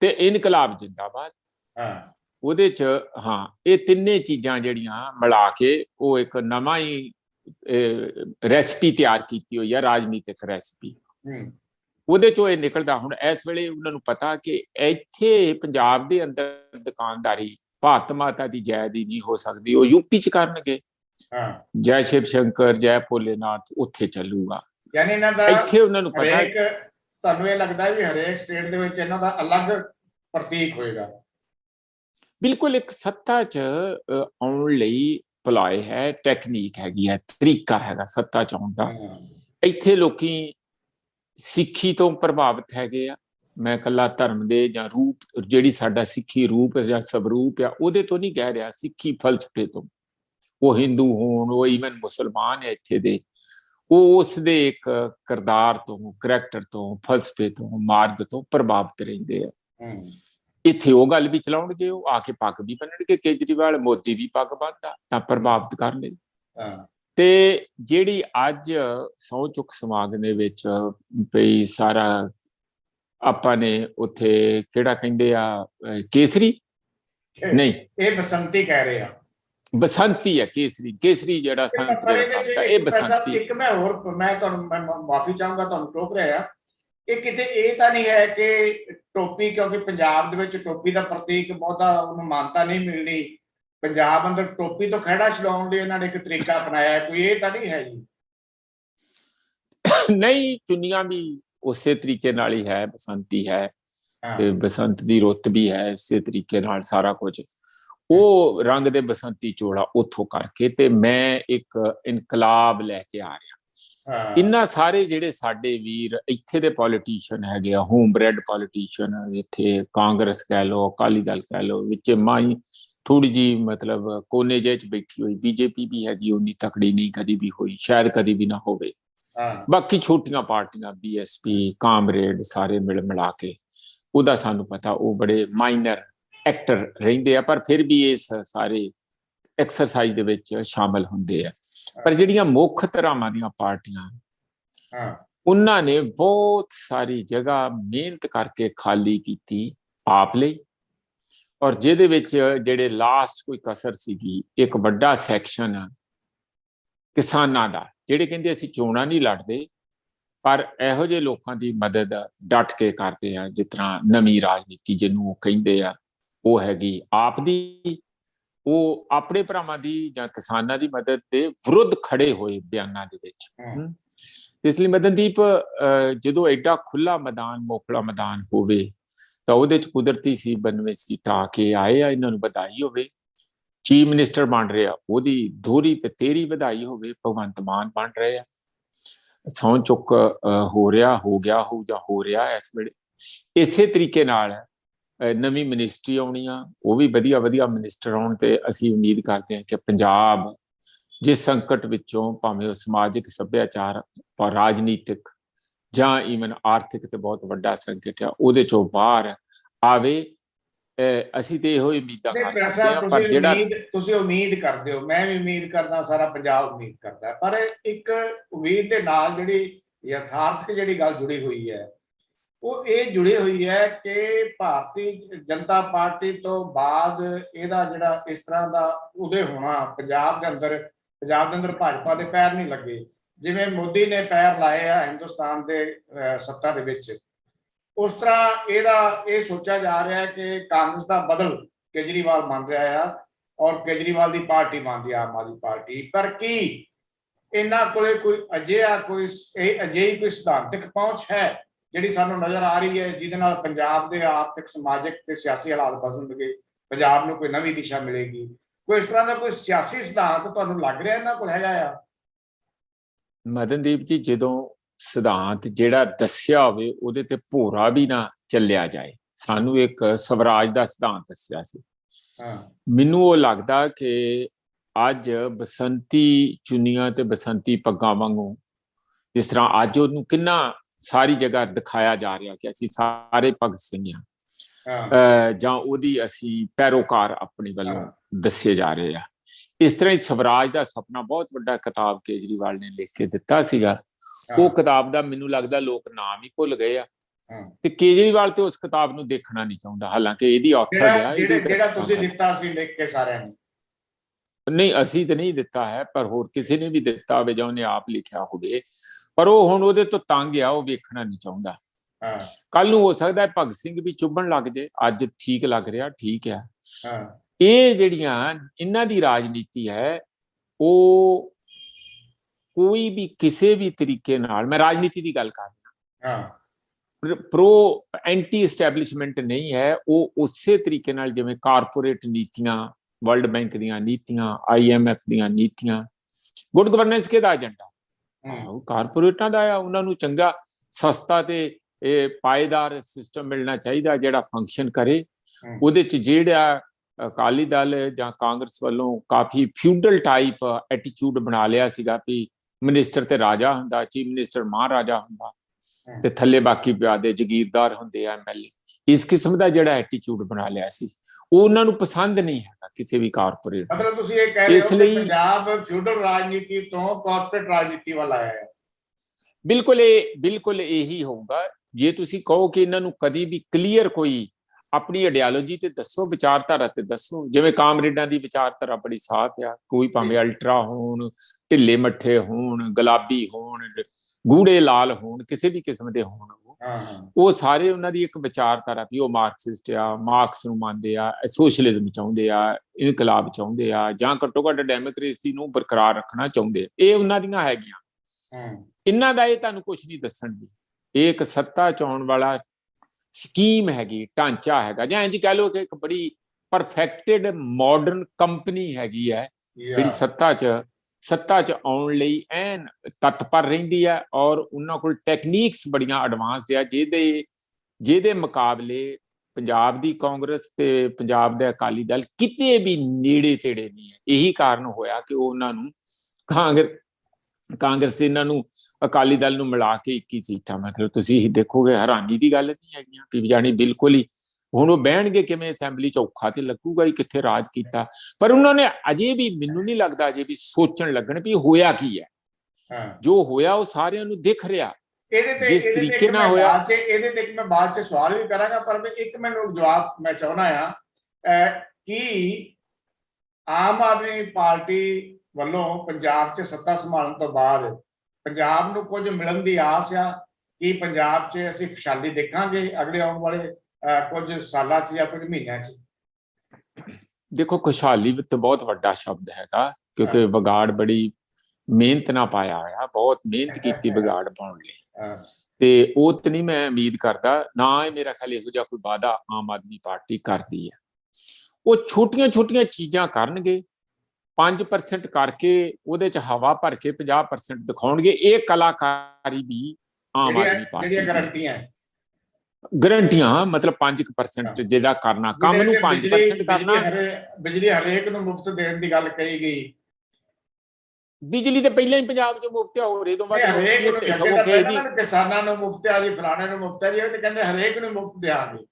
ਤੇ ਇਨਕਲਾਬ ਜਿੰਦਾਬਾਦ। ਹਾਂ। ਉਹਦੇ ਚ ਹਾਂ ਇਹ ਤਿੰਨੇ ਚੀਜ਼ਾਂ ਜਿਹੜੀਆਂ ਮਿਲਾ ਕੇ ਉਹ ਇੱਕ ਨਵਾਂ ਹੀ ਰੈਸਪੀ ਤਿਆਰ ਕੀਤੀ ਹੋਈ ਹੈ ਰਾਜਨੀਤਿਕ ਰੈਸਪੀ ਹੂੰ, ਉਹਦੇ ਚੋਂ ਇਹ ਨਿਕਲਦਾ ਹੁਣ ਇਸ ਵੇਲੇ ਉਹਨਾਂ ਨੂੰ ਪਤਾ ਕਿ ਇੱਥੇ ਪੰਜਾਬ ਦੇ ਅੰਦਰ ਦੁਕਾਨਦਾਰੀ ਭਾਰਤ ਮਾਤਾ ਦੀ ਜੈ ਦੀ ਨਹੀਂ ਹੋ ਸਕਦੀ ਉਹ ਯੂਪੀ ਚ ਕਰਨਗੇ। ਹਾਂ। ਜੈ ਸ਼ਿਵ ਸ਼ੰਕਰ ਜੈ ਭੋਲੇਨਾਥ ਉੱਥੇ ਚੱਲੂਗਾ। ਯਾਨੀ ਇਹਨਾਂ ਦਾ ਇੱਥੇ ਉਹਨਾਂ ਨੂੰ ਪਤਾ ਹਰੇਕ ਤੁਹਾਨੂੰ ਇਹ ਲੱਗਦਾ ਵੀ ਹਰੇਕ ਸਟੇਟ ਦੇ ਵਿੱਚ ਇਹਨਾਂ ਦਾ ਅਲੱਗ ਪ੍ਰਤੀਕ ਹੋਏਗਾ। ਬਿਲਕੁਲ ਇੱਕ ਸੱਤਾ 'ਚ ਆਉਣ ਲਈ ਪਲਾਏ ਹੈ ਟੈਕਨੀਕ ਹੈਗੀ ਹੈ ਤਰੀਕਾ ਹੈਗਾ ਸੱਤਾ 'ਚ ਆਉਣ ਦਾ। ਇੱਥੇ ਲੋਕੀ ਸਿੱਖੀ ਤੋਂ ਪ੍ਰਭਾਵਿਤ ਹੈਗੇ ਆ। ਮੈਂ ਕੱਲਾ ਧਰਮ ਦੇ ਜਾਂ ਰੂਪ ਜਿਹੜੀ ਸਾਡਾ ਸਿੱਖੀ ਰੂਪ ਜਾਂ ਸਵਰੂਪ ਆ ਉਹਦੇ ਤੋਂ ਨਹੀਂ ਕਹਿ ਰਿਹਾ ਸਿੱਖੀ ਫਲਸਫੇ ਤੋਂ। ਉਹ ਹਿੰਦੂ ਹੋਣ ਉਹ ਇਵਨ ਮੁਸਲਮਾਨ ਹੈ ਇੱਥੇ ਦੇ। ਉਹ ਉਸ ਦੇ ਇੱਕ ਕਿਰਦਾਰ ਤੋਂ ਕਰੈਕਟਰ ਤੋਂ ਫਲਸਫੇ ਤੋਂ ਮਾਰਗ ਤੋਂ ਪ੍ਰਭਾਵਿਤ ਰਹਿੰਦੇ ਆ। ਹੂੰ, ਇੱਥੇ ਉਹ ਗੱਲ ਵੀ ਚਲਾਉਣਗੇ ਉਹ ਆ ਕੇ ਪੱਗ ਵੀ ਬੰਨਣਗੇ ਕੇਜਰੀਵਾਲ ਮੋਦੀ ਵੀ ਪੱਗ ਬੰਨਦਾ ਤਾਂ ਪ੍ਰਭਾਵਿਤ ਕਰਨਗੇ ਹਾਂ। ਤੇ ਜਿਹੜੀ ਅੱਜ ਸਹੁੰ ਚੁੱਕ ਸਮਾਗਮ ਦੇ ਵਿੱਚ ਪਈ ਸਾਰਾ ਆਪਾਂ ਨੇ ਉੱਥੇ ਕਿਹੜਾ ਕਹਿੰਦੇ ਆ ਕੇਸਰੀ? ਨਹੀਂ। ਇਹ ਬਸੰਤੀ ਕਹਿ ਰਹੇ ਆ। ਬਸੰਤੀ ਹੈ ਕੇਸਰੀ। ਕੇਸਰੀ ਜਿਹੜਾ ਸੰਤ ਇਹ ਬਸੰਤੀ ਇੱਕ ਮੈਂ ਹੋਰ ਮੈਂ ਤੁਹਾਨੂੰ ਮਾਫੀ ਚਾਹੂੰਗਾ ਤੁਹਾਨੂੰ ਟੋਕ ਰਿਹਾ ਆ। ਇਹ ਕਿਤੇ ਇਹ ਤਾਂ ਨਹੀਂ ਹੈ ਕਿ ਟੋਪੀ ਕਿਉਂਕਿ ਪੰਜਾਬ ਦੇ ਵਿੱਚ ਟੋਪੀ ਦਾ ਪ੍ਰਤੀਕ ਬਹੁਤਾ ਉਹਨੂੰ ਮਾਨਤਾ ਨਹੀਂ ਮਿਲਣੀ। ਪੰਜਾਬ ਅੰਦਰ ਟੋਪੀ ਤੋਂ ਖੜਾ ਛਡਾਉਣ ਲਈ ਇਹਨਾਂ ਨੇ ਇੱਕ ਤਰੀਕਾ ਅਪਣਾਇਆ ਕੋਈ ਇਹ ਤਾਂ ਨਹੀਂ ਹੈ ਜੀ? ਨਹੀਂ ਚੁੰਨੀਆਂ ਵੀ ਉਸੇ ਤਰੀਕੇ ਨਾਲ ਹੀ ਹੈ ਬਸੰਤੀ ਹੈ। ਤੇ ਬਸੰਤ ਦੀ ਰੁੱਤ ਵੀ ਹੈ ਇਸੇ ਤਰੀਕੇ ਨਾਲ ਸਾਰਾ ਕੁਝ। ਉਹ ਰੰਗ ਦੇ ਬਸੰਤੀ ਚੋਲਾ ਉਥੋਂ ਕਰਕੇ ਤੇ ਮੈਂ ਇੱਕ ਇਨਕਲਾਬ ਲੈ ਕੇ ਆ ਰਿਹਾ। ਇੰਨਾ ਸਾਰੇ ਜਿਹੜੇ ਸਾਡੇ ਵੀਰ ਇੱਥੇ ਦੇ ਪੋਲੀਟੀਸ਼ੀਅਨ ਹੈਗੇ ਆ ਹੋਮ ਬ੍ਰੈਡ ਪੋਲੀਟੀਸ਼ੀਅਨ ਇੱਥੇ ਕਾਂਗਰਸ ਕਹਿ ਲੋ ਅਕਾਲੀ ਦਲ ਕਹਿ ਲੋ ਵਿੱਚ ਮਾਈ ਥੋੜੀ ਜੀ ਮਤਲਬ ਕੋਨੇ ਜਿਹੇ ਚ ਬੈਠੀ ਹੋਈ ਬੀਜੇਪੀ ਵੀ ਹੈਗੀ ਉਨੀ ਤਕੜੀ ਨਹੀਂ ਕਦੀ ਵੀ ਹੋਈ ਸ਼ਾਇਦ ਕਦੀ ਵੀ ਨਾ ਹੋਵੇ। ਬਾਕੀ ਛੋਟੀਆਂ ਪਾਰਟੀਆਂ ਬੀਐਸਪੀ ਕਾਮਰੇਡ ਸਾਰੇ ਮਿਲ ਮਿਲਾ ਕੇ ਉਹਦਾ ਸਾਨੂੰ ਪਤਾ ਉਹ ਬੜੇ ਮਾਈਨਰ ਐਕਟਰ ਰਹਿੰਦੇ ਆ ਪਰ ਫਿਰ ਵੀ ਇਸ ਸਾਰੇ ਐਕਸਰਸਾਈਜ਼ ਦੇ ਵਿੱਚ ਸ਼ਾਮਲ ਹੁੰਦੇ ਆ। ਪਰ ਜਿਹੜੀਆਂ ਮੁੱਖ ਧਰਾਵਾਂ ਦੀਆਂ ਪਾਰਟੀਆਂ ਹਾਂ। ਉਹਨਾਂ ਨੇ ਬਹੁਤ ਸਾਰੀ ਜਗ੍ਹਾ ਮਿਹਨਤ ਕਰਕੇ ਖਾਲੀ ਕੀਤੀ ਆਪ ਲਈ। ਔਰ ਜਿਹਦੇ ਵਿੱਚ ਜਿਹੜੇ ਲਾਸਟ ਕੋਈ ਕਸਰ ਸੀਗੀ ਇੱਕ ਵੱਡਾ ਸੈਕਸ਼ਨ ਕਿਸਾਨਾਂ ਦਾ ਜਿਹੜੇ ਕਹਿੰਦੇ ਅਸੀਂ ਚੋਣਾਂ ਨਹੀਂ ਲੜਦੇ ਪਰ ਇਹੋ ਜਿਹੇ ਲੋਕਾਂ ਦੀ ਮਦਦ ਡਟ ਕੇ ਕਰਦੇ ਆ ਜਿਸ ਤਰ੍ਹਾਂ ਨਵੀਂ ਰਾਜਨੀਤੀ ਜਿਹਨੂੰ ਉਹ ਕਹਿੰਦੇ ਆ ਉਹ ਹੈਗੀ ਆਪ ਦੀ ਉਹ ਆਪਣੇ ਭਰਾਵਾਂ ਦੀ ਜਾਂ ਕਿਸਾਨਾਂ ਦੀ ਮਦਦ ਦੇ ਵਿਰੁੱਧ ਖੜੇ ਹੋਏ ਬਿਆਨਾਂ ਦੇ ਵਿੱਚ। ਇਸ ਲਈ ਮਦਨਦੀਪ ਜਦੋਂ ਐਡਾ ਖੁੱਲਾ ਮੈਦਾਨ ਮੋਕਲਾ ਮੈਦਾਨ ਹੋਵੇ ਤਾਂ ਉਹਦੇ ਚ ਕੁਦਰਤੀ ਸੀ 92 ਸੀਟਾਂ ਕੇ ਆਏ ਆ ਇਹਨਾਂ ਨੂੰ ਵਧਾਈ ਹੋਵੇ। ਚੀਫ ਮਿਨਿਸਟਰ ਬਣ ਰਿਹਾ ਉਹਦੀ ਦੋਹਰੀ ਤੇ ਤੇਰੀ ਵਧਾਈ ਹੋਵੇ ਭਗਵੰਤ ਮਾਨ ਬਣ ਰਹੇ ਆ। ਸਹੁੰ ਚੁੱਕ ਹੋ ਰਿਹਾ ਹੋ ਗਿਆ ਹੋ ਜਾਂ ਹੋ ਰਿਹਾ ਇਸ ਵੇਲੇ ਇਸੇ ਤਰੀਕੇ ਨਾਲ ਨਵੀਂ ਮਿਨਿਸਟਰੀ ਆਉਣੀ ਆ ਉਹ ਵੀ ਵਧੀਆ ਵਧੀਆ ਮਿਨਿਸਟਰ ਆਉਣ ਤੇ ਅਸੀਂ ਉਮੀਦ ਕਰਦੇ ਹਾਂ ਕਿ ਪੰਜਾਬ ਜਿਸ ਸੰਕਟ ਵਿੱਚੋਂ ਭਾਵੇਂ ਉਹ ਸਮਾਜਿਕ ਸੱਭਿਆਚਾਰ ਪਰ ਰਾਜਨੀਤਿਕ ਜਾਂ ਈਵਨ ਆਰਥਿਕ ਤੇ ਬਹੁਤ ਵੱਡਾ ਸੰਕਟ ਆ ਉਹਦੇ ਚੋਂ ਬਾਹਰ ਆਵੇ ਅਸੀਂ ਤੇ ਇਹੋ ਹੀ ਉਮੀਦਾਂ ਕਰ ਸਕਦੇ ਹਾਂ ਪਰ ਜਿਹੜਾ ਤੁਸੀਂ ਉਮੀਦ ਕਰਦੇ ਹੋ ਮੈਂ ਵੀ ਉਮੀਦ ਕਰਦਾ ਸਾਰਾ ਪੰਜਾਬ ਉਮੀਦ ਕਰਦਾ। ਪਰ ਇੱਕ ਉਮੀਦ ਦੇ ਨਾਲ ਜਿਹੜੀ ਯਥਾਰਥਕ ਜਿਹੜੀ ਗੱਲ ਜੁੜੀ ਹੋਈ ਹੈ ਉਹ ਇਹ ਜੁੜੀ ਹੋਈ ਹੈ ਕਿ ਭਾਰਤੀ ਜਨਤਾ ਪਾਰਟੀ ਤੋਂ ਬਾਅਦ ਇਹਦਾ ਜਿਹੜਾ ਇਸ ਤਰ੍ਹਾਂ ਦਾ ਉਦੇ ਹੋਣਾ ਪੰਜਾਬ ਦੇ ਅੰਦਰ ਪੰਜਾਬ ਦੇ ਅੰਦਰ ਭਾਜਪਾ ਦੇ ਪੈਰ ਨਹੀਂ ਲੱਗੇ। ਜਿਵੇਂ ਮੋਦੀ ਨੇ ਪੈਰ ਲਾਏ ਆ ਹਿੰਦੁਸਤਾਨ ਦੇ ਅਹ, ਸੱਤਾ ਦੇ ਵਿੱਚ। ਉਸ ਤਰ੍ਹਾਂ ਇਹਦਾ ਇਹ ਸੋਚਿਆ ਜਾ ਰਿਹਾ ਹੈ ਕਿ ਕਾਂਗਰਸ ਦਾ ਬਦਲ ਕੇਜਰੀਵਾਲ ਮੰਨ ਰਿਹਾ ਆ ਔਰ ਕੇਜਰੀਵਾਲ ਦੀ ਪਾਰਟੀ ਮੰਨਦੀ ਆਮ ਆਦਮੀ ਪਾਰਟੀ। ਪਰ ਕੀ ਇਹਨਾਂ ਕੋਲੇ ਕੋਈ ਅਜਿਹਾ ਕੋਈ ਇਹ ਅਜਿਹੀ ਕੋਈ ਸਿਧਾਂਤਕ ਪਹੁੰਚ ਹੈ? ਜਿਹੜੀ ਸਾਨੂੰ ਨਜ਼ਰ ਆ ਰਹੀ ਹੈ ਜਿਹਦੇ ਨਾਲ ਪੰਜਾਬ ਦੇ ਆਰਥਿਕ ਸਮਾਜਿਕ ਤੇ ਸਿਆਸੀ ਹਾਲਾਤ ਬਦਲਣਗੇ ਪੰਜਾਬ ਨੂੰ ਕੋਈ ਨਵੀਂ ਦਿਸ਼ਾ ਮਿਲੇਗੀ। ਕੋਈ ਇਸ ਤਰ੍ਹਾਂ ਦਾ ਕੋਈ ਸਿਆਸੀ ਸਿਧਾਂਤ ਤੁਹਾਨੂੰ ਲੱਗ ਰਿਹਾ ਇਹਨਾਂ ਕੋਲ ਹੈਗਾ ਆ? ਮਦਨਦੀਪ ਜੀ ਜਦੋਂ ਸਿਧਾਂਤ ਜਿਹੜਾ ਦੱਸਿਆ ਹੋਵੇ ਉਹਦੇ ਤੇ ਭੋਰਾ ਵੀ ਨਾ ਚੱਲਿਆ ਜਾਏ। ਸਾਨੂੰ ਇੱਕ ਸਵਰਾਜ ਦਾ ਸਿਧਾਂਤ ਦੱਸਿਆ ਸੀ। ਹਾਂ। ਮੈਨੂੰ ਉਹ ਲੱਗਦਾ ਕਿ ਅੱਜ ਬਸੰਤੀ ਚੁੰਨੀਆਂ ਤੇ ਬਸੰਤੀ ਪੱਗਾਂ ਵਾਂਗੂ ਜਿਸ ਤਰ੍ਹਾਂ ਅੱਜ ਉਹਨੂੰ ਕਿੰਨਾ ਸਾਰੀ ਜਗ੍ਹਾ ਦਿਖਾਇਆ ਜਾ ਰਿਹਾ ਕਿ ਅਸੀਂ ਸਾਰੇ ਭਗਤ ਸਿੰਘ ਹਾਂ। ਹਾਂ। ਜਾਂ ਉਹਦੀ ਅਸੀਂ ਪੈਰੋਕਾਰ ਆਪਣੀ ਵੱਲੋਂ ਹਾਂ। ਦੱਸੇ ਜਾ ਰਹੇ ਆ। ਇਸ ਤਰ੍ਹਾਂ ਹੀ ਸਵਰਾਜ ਦਾ ਸੁਪਨਾ ਬਹੁਤ ਵੱਡਾ ਕਿਤਾਬ ਕੇਜਰੀਵਾਲ ਨੇ ਲਿਖ ਕੇ ਦਿੱਤਾ ਸੀਗਾ। ਉਹ ਕਿਤਾਬ ਦਾ ਮੈਨੂੰ ਲੱਗਦਾ ਲੋਕ ਨਾਮ ਹੀ ਭੁੱਲ ਗਏ ਆ। ਹਾਂ। ਤੇ ਕੇਜਰੀਵਾਲ ਤੇ ਉਸ ਕਿਤਾਬ ਨੂੰ ਦੇਖਣਾ ਨਹੀਂ ਚਾਹੁੰਦਾ। ਹਾਲਾਂਕਿ ਇਹਦੀ ਆਥਰ ਵਿੱਚ ਜਿਹੜਾ ਤੁਸੀਂ ਦਿੱਤਾ ਸੀ ਲਿਖ ਕੇ ਸਾਰਿਆਂ ਨੂੰ। ਨਹੀਂ ਅਸੀਂ ਤਾਂ ਨਹੀਂ ਦਿੱਤਾ ਹੈ ਪਰ ਹੋਰ ਕਿਸੇ ਨੇ ਵੀ ਦਿੱਤਾ ਹੋਵੇ ਜਾਂ ਉਹਨੇ ਆਪ ਲਿਖਿਆ ਹੋਵੇ ਪਰ ਉਹ ਹੁਣ ਉਹਦੇ ਤੋਂ ਤੰਗ ਆ ਉਹ ਵੇਖਣਾ ਨਹੀਂ ਚਾਹੁੰਦਾ। ਹਾਂ। ਕੱਲ ਨੂੰ ਹੋ ਸਕਦਾ ਹੈ ਭਗਤ ਸਿੰਘ ਵੀ ਚੁੱਭਣ ਲੱਗ ਜੇ ਅੱਜ ਠੀਕ ਲੱਗ ਰਿਹਾ ਠੀਕ ਆ। ਹਾਂ। ਇਹ ਜਿਹੜੀਆਂ ਇਹਨਾਂ ਦੀ ਰਾਜਨੀਤੀ ਹੈ ਉਹ ਕੋਈ ਵੀ ਕਿਸੇ ਵੀ ਤਰੀਕੇ ਨਾਲ ਮੈਂ ਰਾਜਨੀਤੀ ਦੀ ਗੱਲ ਕਰ ਹਾਂ। ਰਿਹਾ ਪ੍ਰੋ ਐਂਟੀ ਐਸਟੈਬਲਿਸ਼ਮੈਂਟ ਨਹੀਂ ਹੈ ਉਹ ਉਸੇ ਤਰੀਕੇ ਨਾਲ ਜਿਵੇਂ ਕਾਰਪੋਰੇਟ ਨੀਤੀਆਂ ਵਰਲਡ ਬੈਂਕ ਦੀਆਂ ਨੀਤੀਆਂ ਆਈਐਮਐਫ ਦੀਆਂ ਨੀਤੀਆਂ ਗੁੱਡ ਗਵਰਨੈਂਸ ਕਿਹਦਾ ਏਜੰਡਾ? ਕਾਰਪੋਰੇਟਾਂ ਦਾ ਆ ਉਹਨਾਂ ਨੂੰ ਚੰਗਾ ਸਸਤਾ ਤੇ ਇਹ ਪਾਏਦਾਰ ਸਿਸਟਮ ਮਿਲਣਾ ਚਾਹੀਦਾ ਜਿਹੜਾ ਫੰਕਸ਼ਨ ਕਰੇ। ਉਹਦੇ ਚ ਜਿਹੜਾ ਅਕਾਲੀ ਦਲ ਜਾਂ ਕਾਂਗਰਸ ਵੱਲੋਂ ਕਾਫੀ ਫਿਊਡਲ ਟਾਈਪ ਐਟੀਟਿਊਡ ਬਣਾ ਲਿਆ ਸੀਗਾ ਵੀ ਮਿਨਿਸਟਰ ਤੇ ਰਾਜਾ ਹੁੰਦਾ ਚੀਫ ਮਿਨਿਸਟਰ ਮਹਾਰਾਜਾ ਹੁੰਦਾ। ਤੇ ਥੱਲੇ ਬਾਕੀ ਪਿਆਦੇ ਜਗੀਰਦਾਰ ਹੁੰਦੇ ਆ ਐਮਐਲਏ ਇਸ ਕਿਸਮ ਦਾ ਜਿਹੜਾ ਐਟੀਟਿਊਡ ਬਣਾ ਲਿਆ ਸੀ ਉਹਨਾਂ ਨੂੰ ਪਸੰਦ ਨਹੀਂ ਹੈਗਾ ਕਿਸੇ ਵੀ ਕਾਰਪੋਰੇਟ ਮਤਲਬ ਤੁਸੀਂ ਇਹ ਕਹਿ ਰਹੇ ਹੋ ਕਿ ਪੰਜਾਬ ਫਿਊਡਲ ਰਾਜਨੀਤੀ ਤੋਂ ਕਾਰਪੋਰੇਟ ਰਾਜਨੀਤੀ ਵੱਲ ਆਇਆ ਹੈ। ਬਿਲਕੁਲ ਇਹ ਬਿਲਕੁਲ ਇਹੀ ਹੋਊਗਾ। ਜੇ ਤੁਸੀਂ ਕਹੋ ਕਿ ਇਹਨਾਂ ਨੂੰ ਕਦੀ ਵੀ ਕਲੀਅਰ ਕੋਈ ਆਪਣੀ ਆਈਡੀਓਲੋਜੀ ਤੇ ਦੱਸੋ ਵਿਚਾਰਧਾਰਾ ਤੇ ਦੱਸੋ। ਜਿਵੇਂ ਕਾਮਰੇਡਾਂ ਦੀ ਵਿਚਾਰਧਾਰਾ ਬੜੀ ਸਾਫ਼ ਆ। ਕੋਈ ਭਾਵੇਂ ਅਲਟਰਾ ਹੋਣ ਢਿੱਲੇ ਮੱਠੇ ਹੋਣ ਗੁਲਾਬੀ ਹੋਣ ਗੂੜੇ ਲਾਲ ਹੋਣ ਕਿਸੇ ਵੀ ਕਿਸਮ ਦੇ ਹੋਣ। ਉਹ ਸਾਰੇ ਉਹਨਾਂ ਦੀ ਇੱਕ ਵਿਚਾਰਧਾਰਾ ਵੀ ਉਹ ਮਾਰਕਸਿਸਟ ਆ ਮਾਰਕਸ ਨੂੰ ਮੰਨਦੇ ਆ ਸੋਸ਼ਲਿਜ਼ਮ ਚਾਹੁੰਦੇ ਆ ਇਨਕਲਾਬ ਚਾਹੁੰਦੇ ਆ ਜਾਂ ਘੱਟੋ ਘੱਟ ਡੈਮੋਕ੍ਰੇਸੀ ਨੂੰ ਬਰਕਰਾਰ ਰੱਖਣਾ ਚਾਹੁੰਦੇ ਆ। ਇਹ ਉਹਨਾਂ ਦੀਆਂ ਹੈਗੀਆਂ। ਇਹਨਾਂ ਦਾ ਇਹ ਤੁਹਾਨੂੰ ਕੁਝ ਨਹੀਂ ਦੱਸਣਗੇ ਇਹ ਇੱਕ ਸੱਤਾ ਚਾਉਣ ਵਾਲਾ ਸਕੀਮ ਹੈਗੀ ਢਾਂਚਾ ਹੈਗਾ ਜਾਂ ਇੰਜ ਕਹਿ ਲਓ ਕਿ ਇੱਕ ਬੜੀ ਪਰਫੈਕਟਡ ਮਾਡਰਨ ਕੰਪਨੀ ਹੈਗੀ ਹੈ ਜਿਹੜੀ ਸੱਤਾ 'ਚ ਸੱਤਾ 'ਚ ਆਉਣ ਲਈ ਐਨ ਤਤਪਰ ਰਹਿੰਦੀ ਹੈ ਔਰ ਉਹਨਾਂ ਕੋਲ ਟੈਕਨੀਕਸ ਬੜੀਆਂ ਐਡਵਾਂਸਡ ਆ, ਜਿਹਦੇ ਜਿਹਦੇ ਮੁਕਾਬਲੇ ਪੰਜਾਬ ਦੀ ਕਾਂਗਰਸ ਤੇ ਪੰਜਾਬ ਦੇ ਅਕਾਲੀ ਦਲ ਕਿਤੇ ਵੀ ਨੇੜੇ ਤੇੜੇ ਨਹੀਂ ਹੈ। ਇਹੀ ਕਾਰਨ ਹੋਇਆ ਕਿ ਉਹ ਉਹਨਾਂ ਨੂੰ ਕਾਂਗਰ, ਕਾਂਗਰਸ ਇਹਨਾਂ ਨੂੰ ਅਕਾਲੀ ਦਲ ਨੂੰ ਮਿਲਾ ਕੇ 21 ਸੀਟਾਂ, ਮਤਲਬ ਤੁਸੀਂ ਇਹ ਦੇਖੋਗੇ ਹੈਰਾਨੀ ਦੀ ਗੱਲ ਨਹੀਂ ਹੈਗੀਆਂ ਕਿ ਜਾਨੀ ਬਿਲਕੁਲ ਹੀ ਹੁਣ ਉਹ ਬਹਿਣਗੇ ਕਿਵੇਂ? ਅਸੈਂਬਲੀ ਚ ਔਖਾ ਤੇ ਲੱਗੂਗਾ ਹੀ ਕਿੱਥੇ ਰਾਜ ਕੀਤਾ? ਪਰ ਉਹਨਾਂ ਨੇ ਅਜੇ ਵੀ ਮੈਨੂੰ ਨਹੀਂ ਲੱਗਦਾ ਅਜੇ ਵੀ ਸੋਚਣ ਲੱਗਣ ਵੀ ਹੋਇਆ ਕੀ ਹੈ। ਜੋ ਹੋਇਆ ਉਹ ਸਾਰਿਆਂ ਨੂੰ ਦਿਖ ਰਿਹਾ। ਇਹਦੇ ਤੇ ਜਿਸ ਤਰੀਕੇ ਨਾਲ ਹੋਇਆ- ਇਹਦੇ ਤੇ ਮੈਂ ਬਾਅਦ ਚ ਸਵਾਲ ਵੀ ਕਰਾਂਗਾ ਪਰ ਮੈਂ ਇੱਕ ਮੈਨੂੰ ਜਵਾਬ ਮੈਂ ਚਾਹਣਾ ਆ ਕਿ ਆਮ ਆਦਮੀ ਪਾਰਟੀ ਵੱਲੋਂ ਪੰਜਾਬ 'ਚ ਸੱਤਾ ਸੰਭਾਲਣ ਤੋਂ ਬਾਅਦ ਪੰਜਾਬ ਨੂੰ ਕੁਝ ਮਿਲਣ ਦੀ ਆਸ ਆ? ਕਿ ਪੰਜਾਬ 'ਚ ਅਸੀਂ ਖੁਸ਼ਹਾਲੀ ਦੇਖਾਂਗੇ ਅਗਲੇ ਆਉਣ ਵਾਲੇ ਕੁਝ ਸਾਲਾਂ 'ਚ ਜਾਂ ਕੁਝ ਮਹੀਨਿਆਂ 'ਚ। ਦੇਖੋ ਖੁਸ਼ਹਾਲੀ ਵੀ ਤੇ ਬਹੁਤ ਵੱਡਾ ਸ਼ਬਦ ਹੈਗਾ ਕਿਉਂਕਿ ਵਿਗਾੜ ਬੜੀ ਮਿਹਨਤ ਨਾਲ ਪਾਇਆ ਹੋਇਆ ਬਹੁਤ ਮਿਹਨਤ ਕੀਤੀ ਵਿਗਾੜ ਪਾਉਣ ਲਈ। ਤੇ ਉਹ ਤੇ ਨਹੀਂ ਮੈਂ ਉਮੀਦ ਕਰਦਾ ਨਾ ਇਹ ਮੇਰਾ ਖਿਆਲ ਇਹੋ ਜਿਹਾ ਕੋਈ ਵਾਅਦਾ ਆਮ ਆਦਮੀ ਪਾਰਟੀ ਕਰਦੀ ਹੈ। ਉਹ ਛੋਟੀਆਂ ਛੋਟੀਆਂ ਚੀਜ਼ਾਂ ਕਰਨਗੇ 5% ਕਰਕੇ ਉਹਦੇ ਚ ਹਵਾ ਭਰ ਕੇ 50% ਦਿਖਾਉਣਗੇ ਇਹ ਕਲਾਕਾਰੀ ਵੀ ਆਮ ਆਦਮੀ ਪਾਰਟੀ ਜਿਹੜੀਆਂ ਗਰੰਟੀਆਂ? ਹੈ। ਗਰੰਟੀਆਂ ਮਤਲਬ 5% ਜਿਹੜਾ ਕਰਨਾ ਕੰਮ ਨੂੰ ਜਿਹਦੇ 'ਚ 5% ਬਿਜਲੀ- ਕਰਨਾ। ਬਿਜਲੀ ਹਰੇ- ਬਿਜਲੀ ਹਰੇਕ ਨੂੰ ਮੁਫਤ ਦੇਣ ਦੀ ਗੱਲ ਕਹੀ ਗਈ। ਬਿਜਲੀ ਤੇ ਪਹਿਲਾਂ ਹੀ ਪੰਜਾਬ 'ਚ ਮੁਫਤ ਹੋ ਰਹੀ ਤੋਂ ਬਾਅਦ ਹਰੇਕ ਨੂੰ ਸਗੋਂ ਕਿ ਇਹਦੀ ਕਿਸਾਨਾਂ ਨੂੰ ਮੁਫਤ ਆ ਜੀ ਫਲਾਣੇ ਨੂੰ ਮੁਫਤ ਆ ਉਹ ਤੇ ਕਹਿੰਦੇ ਹਰੇਕ ਨੂੰ ਮੁਫਤ ਦਿਆਂਗੇ।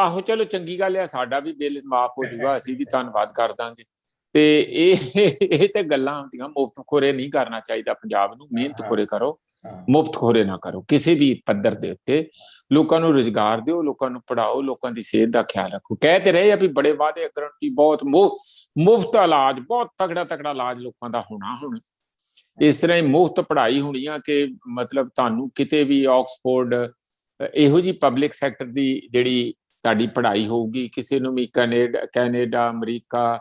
ਆਹੋ ਚਲੋ ਚੰਗੀ ਗੱਲ ਆ ਸਾਡਾ ਵੀ ਬਿੱਲ ਮਾਫ ਹੋ ਜਾਊਗਾ ਅਸੀਂ ਵੀ ਧੰਨਵਾਦ ਕਰ ਦਾਂਗੇ। ਤੇ ਇਹ ਇਹ ਤੇ ਗੱਲਾਂ ਹੁੰਦੀਆਂ ਮੁਫਤ ਖੋਰੇ ਨਹੀਂ ਕਰਨਾ ਚਾਹੀਦਾ ਪੰਜਾਬ ਨੂੰ ਮਿਹਨਤ ਖੋਰੇ ਕਰੋ। ਮੁਫਤ ਖੋਰੇ ਨਾ ਕਰੋ, ਕਿਸੇ ਵੀ ਪੱਧਰ ਦੇ ਉੱਤੇ ਲੋਕਾਂ ਨੂੰ ਰੁਜ਼ਗਾਰ ਦਿਓ, ਲੋਕਾਂ ਨੂੰ ਪੜਾਓ ਲੋਕਾਂ ਦੀ ਸਿਹਤ ਦਾ ਖਿਆਲ ਰੱਖੋ। ਕਹਿ ਤੇ ਰਹੇ ਆ ਵੀ ਬੜੇ ਵਾਅਦੇ ਕਰਨ ਬਹੁਤ ਮੁਫਤ ਇਲਾਜ, ਬਹੁਤ ਤਗੜਾ ਤਗੜਾ ਇਲਾਜ ਲੋਕਾਂ ਦਾ ਹੋਣਾ ਹੁਣ। ਇਸ ਤਰ੍ਹਾਂ ਹੀ ਮੁਫਤ ਪੜ੍ਹਾਈ ਹੋਣੀ ਆ ਕਿ ਮਤਲਬ ਤੁਹਾਨੂੰ ਕਿਤੇ ਵੀ ਆਕਸਫੋਰਡ, ਇਹੋ ਜੀ ਪਬਲਿਕ ਸੈਕਟਰ ਦੀ ਜਿਹੜੀ ਤੁਹਾਡੀ ਪੜ੍ਹਾਈ ਹੋਊਗੀ, ਕਿਸੇ ਨੂੰ ਵੀ ਕੈਨੇਡਾ ਕੈਨੇਡਾ, ਅਮਰੀਕਾ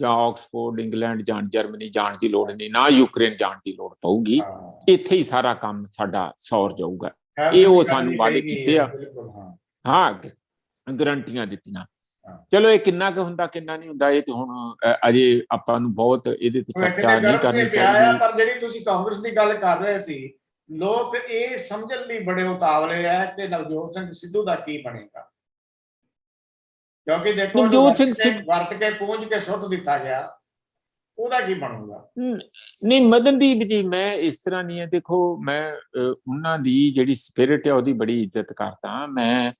ਜਾਂ ਆਕਸਫੋਰਡ ਇੰਗਲੈਂਡ ਜਾਂ ਜਰਮਨੀ ਜਾਣ ਦੀ ਲੋੜ ਨਹੀਂ ਨਾ ਯੂਕਰੇਨ ਜਾਣ ਦੀ ਲੋੜ ਪਊਗੀ। ਇੱਥੇ ਹੀ ਸਾਰਾ ਕੰਮ ਸਾਡਾ ਸੌਰ ਜਾਊਗਾ ਇਹ ਉਹ ਸਾਨੂੰ ਵਾਅਦੇ ਕੀਤੇ ਆ। ਹੈ, ਗਰੰਟੀਆਂ ਦਿੱਤੀਆਂ। ਚਲੋ ਇਹ ਕਿੰਨਾ ਕੁ ਹੁੰਦਾ ਕਿੰਨਾ ਨਹੀਂ ਹੁੰਦਾ ਇਹ ਤੇ ਹੁਣ ਅਜੇ ਆਪਾਂ ਨੂੰ ਬਹੁਤ ਇਹਦੇ ਤੇ ਚਰਚਾ ਨਹੀਂ ਕਰਨੀ ਚਾਹੀਦੀ ਪਰ ਜਿਹੜੀ ਤੁਸੀਂ ਕਾਂਗਰਸ ਦੀ ਗੱਲ ਕਰ ਰਹੇ ਸੀ ਲੋਕ ਇਹ ਸਮਝਣ ਲਈ ਬੜੇ ਉਤਾਵਲੇ ਆ ਕਿ ਨਵਜੋਤ ਸਿੰਘ ਸਿੱਧੂ ਦਾ ਕੀ ਬਣੇਗਾ ਕਿਉਂਕਿ ਦੇਖੋ ਨਵਜੋਤ ਸਿੰਘ ਸਿੱਧ- ਵਰਤ ਕੇ ਪੂੰਝ ਕੇ ਸੁੱਟ ਦਿੱਤਾ ਗਿਆ ਉਹਦਾ ਕੀ ਬਣੂਗਾ? ਨਹੀਂ ਮਦਨਦੀਪ ਜੀ ਮੈਂ ਇਸ ਤਰ੍ਹਾਂ ਨਹੀਂ ਹੈ। ਦੇਖੋ ਮੈਂ ਉਹਨਾਂ ਦੀ ਜਿਹੜੀ ਸਪਿਰਿਟ ਹੈ ਉਹਦੀ ਬੜੀ ਇੱਜ਼ਤ ਕਰਦਾ। ਮੈਂ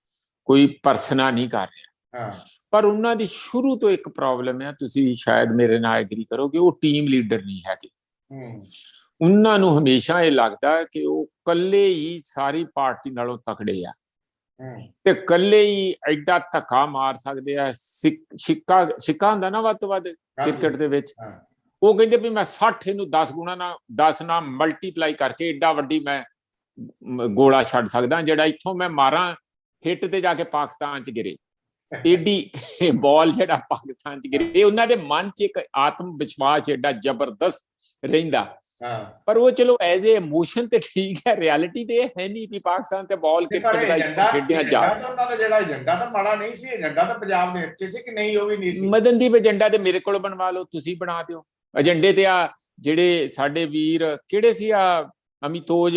ਕੋਈ ਪਰਸਨਾ ਨਹੀਂ ਕਰ ਰਿਹਾ। ਹਾਂ। ਪਰ ਉਹਨਾਂ ਦੀ ਸ਼ੁਰੂ ਤੋਂ ਇੱਕ ਪ੍ਰੋਬਲਮ ਹੈ ਤੁਸੀਂ ਸ਼ਾਇਦ ਮੇਰੇ ਨਾਲ ਐਗਰੀ ਕਰੋਗੇ ਉਹ ਟੀਮ ਲੀਡਰ ਨਹੀਂ ਹੈਗੇ। ਹੂੰ। ਉਹਨਾਂ ਨੂੰ ਹਮੇਸ਼ਾ ਇਹ ਲੱਗਦਾ ਹੈ ਕਿ ਉਹ ਇਕੱਲੇ ਹੀ ਸਾਰੀ ਪਾਰਟੀ ਨਾਲੋਂ ਤਕੜੇ ਆ। ਤੇ ਇਕੱਲੇ ਹੀ ਐਡਾ ਧੱਕਾ ਮਾਰ ਸਕਦੇ ਆ ਸਿੱਕ- ਸਿੱਕਾ ਹੁੰਦਾ ਨਾ ਵੱਧ ਤੋਂ ਵੱਧ ਕ੍ਰਿਕਟ ਦੇ ਵਿੱਚ। ਉਹ ਕਹਿੰਦੇ ਵੀ ਮੈਂ 60 ਇਹਨੂੰ 10 ਗੁਣਾ ਨਾਲ 10 ਨਾਲ ਮਲਟੀਪਲਾਈ ਕਰਕੇ ਏਡਾ ਵੱਡੀ ਮੈਂ ਗੋਲਾ ਛੱਡ ਸਕਦਾ ਜਿਹੜਾ ਇੱਥੋਂ ਮੈਂ ਮਾਰਾਂ ਹਿੱਟ ਤੇ ਜਾ ਕੇ ਪਾਕਿਸਤਾਨ ਚ ਗਿਰੇ। ਏਡੀ ਬਾਲ ਜਿਹੜਾ ਪਾਕਿਸਤਾਨ ਚ ਗਿਰੇ ਉਹਨਾਂ ਦੇ ਮਨ ਚ ਇੱਕ ਆਤਮ ਵਿਸ਼ਵਾਸ ਏਡਾ ਜ਼ਬਰਦਸਤ ਰਹਿੰਦਾ। ਹਾਂ। ਪਰ ਉਹ ਚਲੋ ਐਜ਼ ਏ ਇਮੋਸ਼ਨ ਤੇ ਠੀਕ ਹੈ ਰਿਐਲਿਟੀ ਤੇ ਹੈ ਨਹੀਂ ਵੀ ਪਾਕਿਸਤਾਨ ਤੇ ਬਾਲ ਕ੍ਰਿਕਟ ਦਾ ਇੱਥੋਂ ਖੇਡਿਆ ਜਾ ਜਿਹੜਾ ਏਜੰਡਾ ਤਾਂ ਮਾੜਾ ਨਹੀਂ ਸੀ ਏਜੰਡਾ ਤਾਂ ਪੰਜਾਬ ਦੇ ਹਿੱਸੇ ਸੀ ਕਿ ਨਹੀਂ ਉਹ ਵੀ ਨਹੀਂ ਸੀ। ਮਦਨਦੀਪ ਏਜੰਡਾ ਤੇ ਮੇਰੇ ਕੋਲ ਬਣਵਾ ਲਓ ਤੁਸੀਂ ਬਣਾ ਦਿਓ। ਏਜੰਡੇ ਤੇ ਆ ਜਿਹੜੇ ਸਾਡੇ ਵੀਰ ਕਿਹੜੇ ਸੀ ਆ ਅਮਿਤੋਜ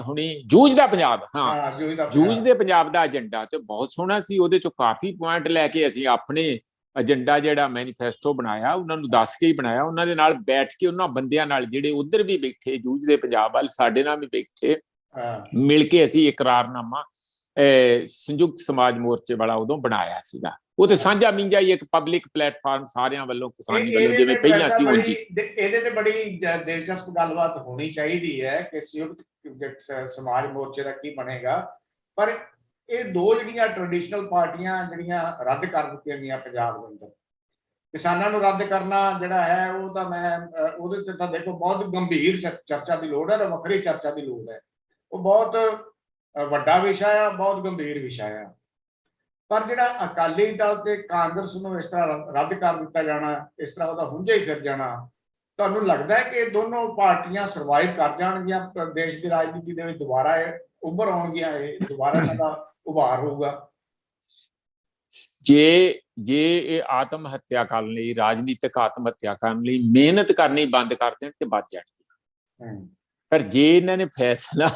ਹੁਣੀ ਜੂਝ ਦਾ ਪੰਜਾਬ ਹਾਂ। ਜੂਝ ਦੇ ਪੰਜਾਬ। ਦਾ ਏਜੰਡਾ ਤੇ ਬਹੁਤ ਸੋਹਣਾ ਸੀ ਉਹਦੇ ਚੋਂ ਕਾਫੀ ਪੁਆਇੰਟ ਲੈ ਕੇ ਅਸੀਂ ਆਪਣੇ ਏਜੰਡਾ ਜਿਹੜਾ ਮੈਨੀਫੈਸਟੋ ਬਣਾਇਆ ਉਹਨਾਂ ਨੂੰ ਦੱਸ ਕੇ ਹੀ ਬਣਾਇਆ। ਉਹਨਾਂ ਦੇ ਨਾਲ ਬੈਠ ਕੇ ਉਹਨਾਂ ਬੰਦਿਆਂ ਨਾਲ ਜਿਹੜੇ ਉਧਰ ਵੀ ਬੈਠੇ ਜੂਝ ਦੇ ਪੰਜਾਬ ਵੱਲ ਸਾਡੇ ਨਾਲ ਵੀ ਬੈਠੇ ਮਿਲ ਕੇ ਅਸੀਂ ਇਕਰਾਰਨਾਮਾ ਸੰਯੁਕਤ ਸਮਾਜ ਮੋਰਚੇ ਵਾਲਾ ਉਦੋਂ ਬਣਾਇਆ ਸੀਗਾ। ਉਹ ਤੇ ਸਾਂਝਾ ਮਿੰਜਾ ਹੀ ਇੱਕ ਪਬਲਿਕ ਪਲੇਟਫਾਰਮ ਸਾਰਿਆਂ ਵੱਲੋਂ ਕਿਸਾਨੀ ਵੱਲੋਂ ਜਿਵੇਂ ਪਹਿਲਾਂ ਸੀ ਉਹ ਜੀ ਇਹਦੇ ਤੇ ਬੜੀ ਦਿਲਚਸਪ ਗੱਲਬਾਤ ਹੋਣੀ ਚਾਹੀਦੀ ਹੈ ਕਿ ਸੰਯੁਕਤ ਸਮਾਜ ਮੋਰਚੇ ਦਾ ਕੀ ਬਣੇਗਾ। ਪਰ ਇਹ ਦੋ ਜਿਹੜੀਆਂ ਟ੍ਰੈਡੀਸ਼ਨਲ ਪਾਰਟੀਆਂ ਜਿਹੜੀਆਂ ਰੱਦ ਕਰ ਦਿੱਤੀਆਂ ਗਈਆਂ ਪੰਜਾਬ ਦੇ ਅੰਦਰ। ਕਿਸਾਨਾਂ ਨੂੰ ਰੱਦ ਕਰਨਾ ਜਿਹੜਾ ਹੈ, ਉਹ ਤਾਂ ਮੈਂ ਉਹਦੇ ਤੇ ਤਾਂ ਦੇਖੋ ਬਹੁਤ ਗੰਭੀਰ ਚਰਚਾ ਦੀ ਲੋੜ ਹੈ ਤੇ ਵੱਖਰੀ ਚਰਚਾ ਦੀ ਲੋੜ ਹੈ। ਉਹ ਬਹੁਤ ਵੱਡਾ ਵਿਸ਼ਾ ਆ, ਬਹੁਤ ਗੰਭੀਰ ਵਿਸ਼ਾ ਆ। ਪਰ ਜਿਹੜਾ ਅਕਾਲੀ ਦਲ ਤੇ ਕਾਂਗਰਸ ਨੂੰ ਇਸ ਤਰ੍ਹਾਂ ਰੱਦ- ਕਰ ਦਿੱਤਾ ਜਾਣਾ, ਇਸ ਤਰ੍ਹਾਂ ਉਹਦਾ ਹੁੰਝਾ ਹੀ ਫਿਰ ਜਾਣਾ, ਤੁਹਾਨੂੰ ਲੱਗਦਾ ਹੈ ਕਿ ਇਹ ਦੋਨੋਂ ਪਾਰਟੀਆਂ ਸਰਵਾਈਵ ਕਰ ਜਾਣਗੀਆਂ, ਦੇਸ਼ ਦੀ ਰਾਜਨੀਤੀ ਦੇ ਵਿੱਚ ਦੁਬਾਰਾ ਇਹ ਉੱਭਰ ਆਉਣਗੀਆਂ, ਇਹ ਦੁਬਾਰਾ ਇਹਨਾਂ ਦਾ ਉਭਾਰ ਹੋਊਗਾ। ਜੇ ਜੇ ਇਹ ਆਤਮ ਹੱਤਿਆ ਕਰਨ ਲਈ ਰਾਜਨੀਤਿਕ ਆਤਮ ਹੱਤਿਆ ਕਰਨ ਲਈ ਮਿਹਨਤ ਕਰਨੀ ਬੰਦ ਕਰ ਦੇਣ ਤੇ ਬਚ ਜਾਣਗੇ ਪਰ ਜੇ ਇਹਨਾਂ ਨੇ ਫੈਸਲਾ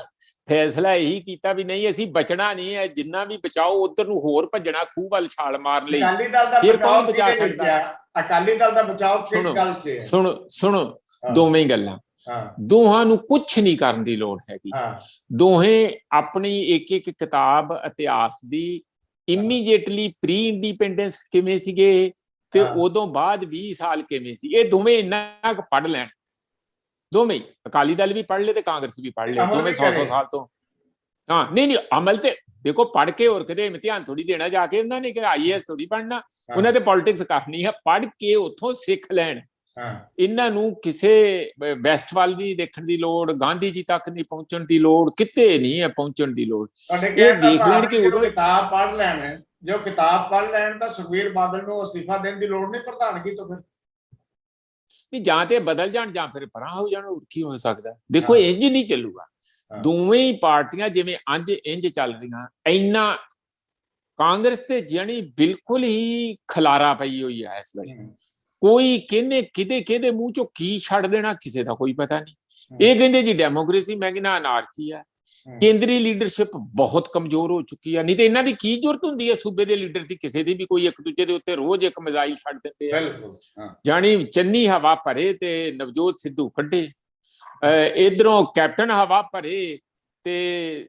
ਫੈਸਲਾ ਇਹੀ ਕੀਤਾ ਵੀ ਨਹੀਂ ਅਸੀਂ ਬਚਣਾ ਨਹੀਂ ਹੈ ਜਿੰਨਾ ਵੀ ਬਚਾਓ ਉਧਰ ਨੂੰ ਹੋਰ ਭੱਜਣਾ ਖੂਹ ਵੱਲ ਛਾਲ ਮਾਰ ਲਈ ਅਕਾਲੀ ਦਲ ਦਾ ਬਚਾਓ ਬਚਾ ਕਿਹਦੇ ਵਿੱਚ ਸਕਦਾ? ਆ? ਅਕਾਲੀ ਦਲ ਦਾ ਬਚਾਓ ਕਿਸ ਗੱਲ 'ਚ ਸੁਣੋ ਸੁਣੋ ਦੋਵੇਂ ਗੱਲਾਂ। ਦੋਹਾਂ ਨੂੰ ਕੁਝ ਨਹੀਂ ਕਰਨ ਦੀ ਲੋੜ ਹੈਗੀ। ਦੋਹੇ ਆਪਣੀ ਇੱਕ ਇੱਕ ਕਿਤਾਬ ਇਤਿਹਾਸ ਦੀ ਇਮੀਡੀਏਟਲੀ ਪ੍ਰੀ ਇੰਡੀਪੈਂਡੈਂਸ ਕਿਵੇਂ ਸੀਗੇ ਤੇ। ਉਦੋਂ ਬਾਅਦ 20 ਸਾਲ ਕਿਵੇਂ ਸੀ? ਇਹ ਦੋਵੇਂ ਇੰਨਾ ਕੁ ਪੜ ਲੈਣ। ਦੋਵੇਂ ਅਕਾਲੀ ਦਲ ਵੀ ਪੜ ਲੇ ਤੇ ਕਾਂਗਰਸ ਵੀ ਪੜ ਲੇ ਦੋਵੇਂ ਵੀ 100 100 ਕਰੇ। ਸਾਲ ਤੋਂ। ਹਾਂ ਨਹੀਂ ਨਹੀਂ ਅਮਲ ਤੇ ਦੇਖੋ ਪੜ ਕੇ ਹੋਰ ਕਿਤੇ ਇਮਤਿਹਾਨ ਥੋੜੀ ਦੇਣਾ ਜਾ ਕੇ ਉਹਨਾਂ ਨੇ ਕਿ ਆਈਐਸ ਥੋੜੀ ਪੜਨਾ ਉਹਨਾਂ ਤੇ ਪੋਲਿਟਿਕਸ ਕਰਨੀ ਹੈ ਪੜ ਕੇ ਉੱਥੋਂ ਸਿੱਖ ਲੈਣ। ਇਹਨਾਂ ਨੂੰ ਕਿਸੇ ਵੈਸਟ ਵੱਲ ਨਹੀਂ ਦੇਖਣ ਦੀ ਲੋੜ ਗਾਂਧੀ ਜੀ ਤੱਕ ਨਹੀਂ ਪਹੁੰਚਣ ਦੀ ਲੋੜ ਕਿਤੇ ਨਹੀਂ ਹੈ ਪਹੁੰਚਣ ਦੀ ਲੋੜ। ਇਹ ਦੇਖ ਲੈਣ ਕਿ ਉਦੋਂ- ਕਿਤਾਬ ਪੜ੍ਹ ਲੈਣ ਜੋ ਕਿਤਾਬ ਪੜ੍ਹ ਲੈਣ ਤਾਂ ਸੁਖਵੀਰ ਬਾਦਲ ਨੂੰ ਅਸਤੀਫਾ ਦੇਣ ਦੀ ਲੋੜ ਨਹੀਂ ਪ੍ਰਧਾਨਗੀ ਤੋਂ ਫਿਰ। ਵੀ ਜਾਂ ਤੇ ਬਦਲ ਜਾਣ ਜਾਂ ਫਿਰ ਪਰਾਂ ਹੋ ਜਾਣ ਹੋਰ ਕੀ ਹੋ ਸਕਦਾ। ਦੇਖੋ। ਇੰਜ ਨਹੀਂ ਚੱਲੂਗਾ। ਦੋਵੇਂ ਹੀ ਪਾਰਟੀਆਂ ਜਿਵੇਂ ਅੰਜ ਇੰਜ ਚੱਲ ਰਹੀਆਂ ਇੰਨਾ ਕਾਂਗਰਸ ਤੇ ਜਣੀ ਬਿਲਕੁਲ ਹੀ ਖਲਾਰਾ ਪਈ ਹੋਈ ਹੈ ਇਸ ਵੇਲੇ। ਕੋਈ ਕਿਹਨੇ ਕਿਹਦੇ ਕਿਹਦੇ ਮੂੰਹ ਚੋਂ ਕੀ ਛੱਡ ਦੇਣਾ ਕਿਸੇ ਦਾ ਕੋਈ ਪਤਾ ਨਹੀਂ। ਇਹ ਕਹਿੰਦੇ ਜੀ ਡੈਮੋਕ੍ਰੇਸੀ ਮੈਂ ਕਹਿੰਦਾ ਅਨਾਰਕੀ ਹਮ। ਕੇਂਦਰੀ ਲੀਡਰਸ਼ਿਪ ਬਹੁਤ ਕਮਜ਼ੋਰ ਹੋ ਚੁੱਕੀ ਹੈ ਨਹੀਂ ਤੇ ਇਹਨਾਂ ਦੀ ਕੀ ਜ਼ਰੂਰਤ ਹੁੰਦੀ ਹੈ ਸੂਬੇ ਦੇ ਲੀਡਰ ਦੀ ਕਿਸੇ ਦੀ ਵੀ ਕੋਈ ਇੱਕ ਦੂਜੇ ਦੇ ਉੱਤੇ ਰੋਜ਼ ਇੱਕ ਮਿਜ਼ਾਈਲ ਛੱਡ ਦਿੰਦੇ ਆ। ਬਿਲਕੁਲ ਹਾਂ। ਜਾਣੀ ਚੰਨੀ ਹਵਾ ਭਰੇ ਤੇ ਨਵਜੋਤ ਸਿੱਧੂ ਕੱਢੇ। ਇਧਰੋਂ ਕੈਪਟਨ ਹਵਾ ਭਰੇ ਤੇ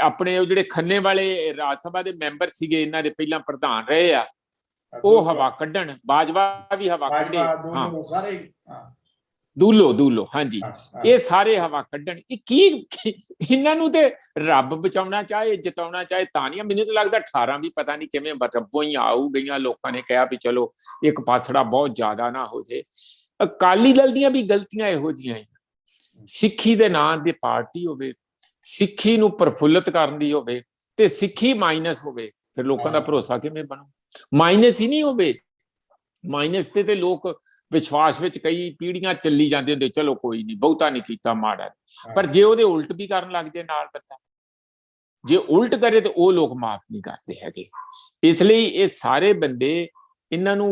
ਆਪਣੇ ਉਹ ਜਿਹੜੇ ਖੰਨੇ ਵਾਲੇ ਰਾਜ ਸਭਾ ਦੇ ਮੈਂਬਰ ਸੀਗੇ ਇਹਨਾਂ ਦੇ ਪਹਿਲਾਂ ਪ੍ਰਧਾਨ ਰਹੇ ਆ। ਉਹ ਹਵਾ ਕੱਢਣ ਬਾਜਵਾ ਵੀ ਹਵਾ ਕੱਢੇ। ਹਾਂ। ਸਾਰੇ ਹੀ, ਦੂਲੋ ਦੂਲੋ ਹਾਂਜੀ। ਇਹ ਸਾਰੇ ਹਵਾ ਕੱਢਣ। ਇਹ ਕੀ ਇਹਨਾਂ ਨੂੰ ਤੇ ਰੱਬ ਬਚਾਉਣਾ ਚਾਹੇ ਜਿਤਾਉਣਾ ਚਾਹੇ ਤਾਂ ਨਹੀਂ। ਮੈਨੂੰ ਤਾਂ ਲੱਗਦਾ 18 ਵੀ ਪਤਾ ਨਹੀਂ ਕਿਵੇਂ ਰੱਬੋਂ ਹੀ ਆਊ ਗਈਆਂ। ਲੋਕਾਂ ਨੇ ਕਿਹਾ ਵੀ ਚਲੋ ਇੱਕ ਪਾਸੜਾ ਬਹੁਤ ਜ਼ਿਆਦਾ ਨਾ ਹੋ ਜੇ। ਅਕਾਲੀ ਦਲ ਦੀਆਂ ਵੀ ਗਲਤੀਆਂ ਇਹੋ ਜੀਆਂ ਹੀ। ਸਿੱਖੀ ਦੇ ਨਾਂ ਦੀ ਪਾਰਟੀ ਹੋਵੇ ਸਿੱਖੀ ਨੂੰ ਪ੍ਰਫੁੱਲਤ ਕਰਨ ਦੀ ਹੋਵੇ ਤੇ ਸਿੱਖੀ ਮਾਈਨਸ ਹੋਵੇ ਫਿਰ ਲੋਕਾਂ ਦਾ। ਭਰੋਸਾ ਕਿਵੇਂ ਬਣੂ ਮਾਈਨਸ ਹੀ ਨਹੀਂ ਹੋਵੇ ਮਾਈਨਸ ਤੇ ਤੇ ਲੋਕ ਵਿਸ਼ਵਾਸ ਵਿੱਚ ਕਈ ਪੀੜ੍ਹੀਆਂ ਚੱਲੀ ਜਾਂਦੇ ਹੁੰਦੇ ਚਲੋ ਕੋਈ ਨਹੀਂ ਬਹੁਤਾ ਨਹੀਂ ਕੀਤਾ ਮਾੜਾ। ਪਰ ਜੇ ਉਹਦੇ ਉਲਟ ਵੀ ਕਰਨ ਲੱਗ ਜੇ ਨਾਲ ਬੰਦਾ ਜੇ ਉਲਟ ਕਰੇ ਤੇ ਉਹ ਲੋਕ ਮਾਫ ਨਹੀਂ ਕਰਦੇ ਹੈਗੇ ਇਸ ਲਈ ਇਹ ਸਾਰੇ ਬੰਦੇ ਇਹਨਾਂ ਨੂੰ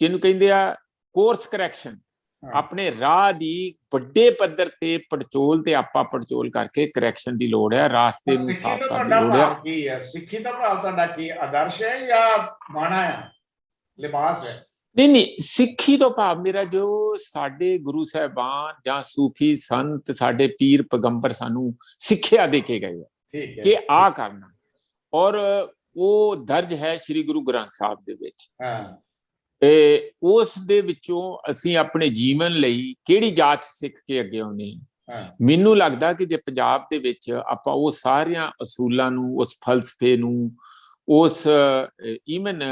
ਜਿਹਨੂੰ ਕਹਿੰਦੇ ਆ ਕੋਰਸ ਕਰੈਕਸ਼ਨ। ਆਪਣੇ ਰਾਹ ਦੀ ਵੱਡੇ ਪੱਧਰ ਤੇ ਪੜਚੋਲ ਤੇ ਆਪਾ ਪੜਚੋਲ ਕਰਕੇ ਕਰੈਕਸ਼ਨ ਦੀ ਲੋੜ ਹੈ ਰਾਸਤੇ ਨੂੰ ਸਾਫ਼ ਕਰਨ ਦੀ ਲੋੜ ਹੈ। ਭਾਵ ਕੀ ਹੈ? ਸਿੱਖੀ ਦਾ ਭਾਵ ਤੁਹਾਡਾ ਕੀ ਆਦਰਸ਼ ਹੈ ਜਾਂ ਬਾਣਾ ਹੈ? ਲਿਬਾਸ ਹੈ? ਨਹੀਂ ਨਹੀਂ ਸਿੱਖੀ ਤੋਂ ਭਾਵ ਮੇਰਾ ਜੋ ਸਾਡੇ ਗੁਰੂ ਸਾਹਿਬਾਨ ਜਾਂ ਸੂਫੀ ਸੰਤ ਸਾਡੇ ਪੀਰ ਪੈਗੰਬਰ ਸਾਨੂੰ ਸਿੱਖਿਆ ਦੇ ਕੇ ਗਏ ਆ ਠੀਕ ਹੈ। ਕਿ ਆ ਕਰਨਾ। ਔਰ ਉਹ ਦਰਜ ਹੈ ਸ੍ਰੀ ਗੁਰੂ ਗ੍ਰੰਥ ਸਾਹਿਬ ਦੇ ਵਿੱਚ। ਹਾਂ। ਉਸ ਦੇ ਵਿੱਚੋਂ ਅਸੀਂ ਆਪਣੇ ਜੀਵਨ ਲਈ ਕਿਹੜੀ ਜਾਚ ਸਿੱਖ ਕੇ ਅੱਗੇ ਆਉਣੀ ਮੈਨੂੰ ਲੱਗਦਾ ਕਿ ਜੇ ਪੰਜਾਬ ਦੇ ਵਿੱਚ ਆਪਾਂ ਉਹ ਸਾਰੀਆਂ ਅਸੂਲਾਂ ਨੂੰ ਉਸ ਫਲਸਫੇ ਨੂੰ ਉਸ ਈਵਨ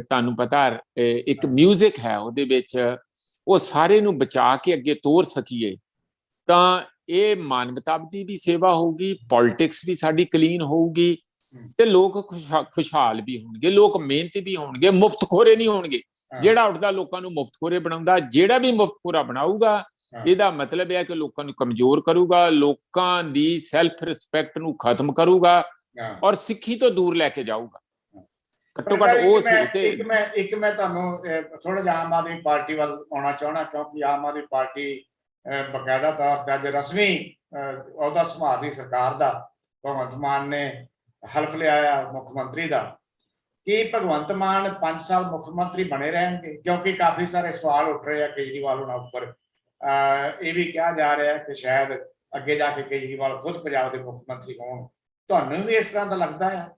ਤੁਹਾਨੂੰ ਪਤਾ ਇੱਕ 뮤직 ਹੈ ਉਹਦੇ ਵਿੱਚ ਉਹ ਸਾਰੇ ਨੂੰ ਬਚਾ ਕੇ ਅੱਗੇ ਤੋਰ ਸਕੀਏ ਤਾਂ ਇਹ ਮਾਨਵਤਾਵਾਦੀ ਵੀ ਸੇਵਾ ਹੋਊਗੀ ਪੋਲਿਟਿਕਸ ਵੀ ਸਾਡੀ ਕਲੀਨ ਹੋਊਗੀ। ਤੇ ਲੋਕ ਖੁਸ਼ਹਾ- ਖੁਸ਼ਹਾਲ ਵੀ ਹੋਣਗੇ ਲੋਕ ਮਿਹਨਤੀ ਵੀ ਹੋਣਗੇ ਮੁਫਤਖੋਰੇ ਨਹੀਂ ਹੋਣਗੇ। ਜਿਹੜਾ ਉੱਠਦਾ ਲੋਕਾਂ ਨੂੰ ਮੁਫਤਖੋਰੇ ਬਣਾਉਂਦਾ ਜਿਹੜਾ ਵੀ ਮੁਫਤਖੋਰਾ ਬਣਾਊਗਾ। ਇਹਦਾ ਮਤਲਬ ਹੈ ਕਿ ਲੋਕਾਂ ਨੂੰ ਕਮਜ਼ੋਰ ਕਰੂਗਾ ਲੋਕਾਂ ਦੀ ਸੈਲਫ ਰਿਸਪੈਕਟ ਨੂੰ ਖਤਮ ਕਰੂਗਾ ਔਰ ਸਿੱਖੀ ਤੋਂ ਦੂਰ ਲੈ ਕੇ ਜਾਊਗਾ। ਘੱਟੋ ਘੱਟ ਉਹ ਤੇ ਇੱਕ ਮੈਂ ਇੱਕ ਮੈਂ ਤੁਹਾਨੂੰ ਥੋੜਾ ਜਿਹਾ ਆਮ ਆਦਮੀ ਪਾਰਟੀ ਵੱਲ ਆਉਣਾ ਚਾਹਣਾ ਕਿਉਂਕਿ ਆਮ ਆਦਮੀ ਪਾਰਟੀ ਬਕਾਇਦਾ ਤੌਰ ਤੇ ਅੱਜ ਰਸਮੀ ਅਹ, ਅਹੁਦਾ ਸੰਭਾਲ ਰਹੀ ਸਰਕਾਰ ਦਾ ਭਗਵੰਤ ਮਾਨ ਨੇ ਹਲਫ ਲਿਆ ਆ ਮੁੱਖ ਮੰਤਰੀ ਦਾ। ਕੀ ਭਗਵੰਤ ਮਾਨ 5 ਸਾਲ ਮੁੱਖ ਮੰਤਰੀ ਬਣੇ ਰਹਿਣਗੇ? ਕਿਉਂਕਿ ਕਾਫੀ ਸਾਰੇ ਸਵਾਲ ਉੱਠ ਰਹੇ ਆ ਕੇਜਰੀਵਾਲ ਉਹਨਾਂ ਉੱਪਰ। ਇਹ ਵੀ ਕਿਹਾ ਜਾ ਰਿਹਾ ਕਿ ਸ਼ਾਇਦ ਅੱਗੇ ਜਾ ਕੇ ਕੇਜਰੀਵਾਲ ਖੁਦ ਪੰਜਾਬ ਦੇ ਮੁੱਖ ਮੰਤਰੀ ਹੋਣ। ਤੁਹਾਨੂੰ ਵੀ ਇਸ ਤਰ੍ਹਾਂ ਦਾ ਲੱਗਦਾ ਹੈ?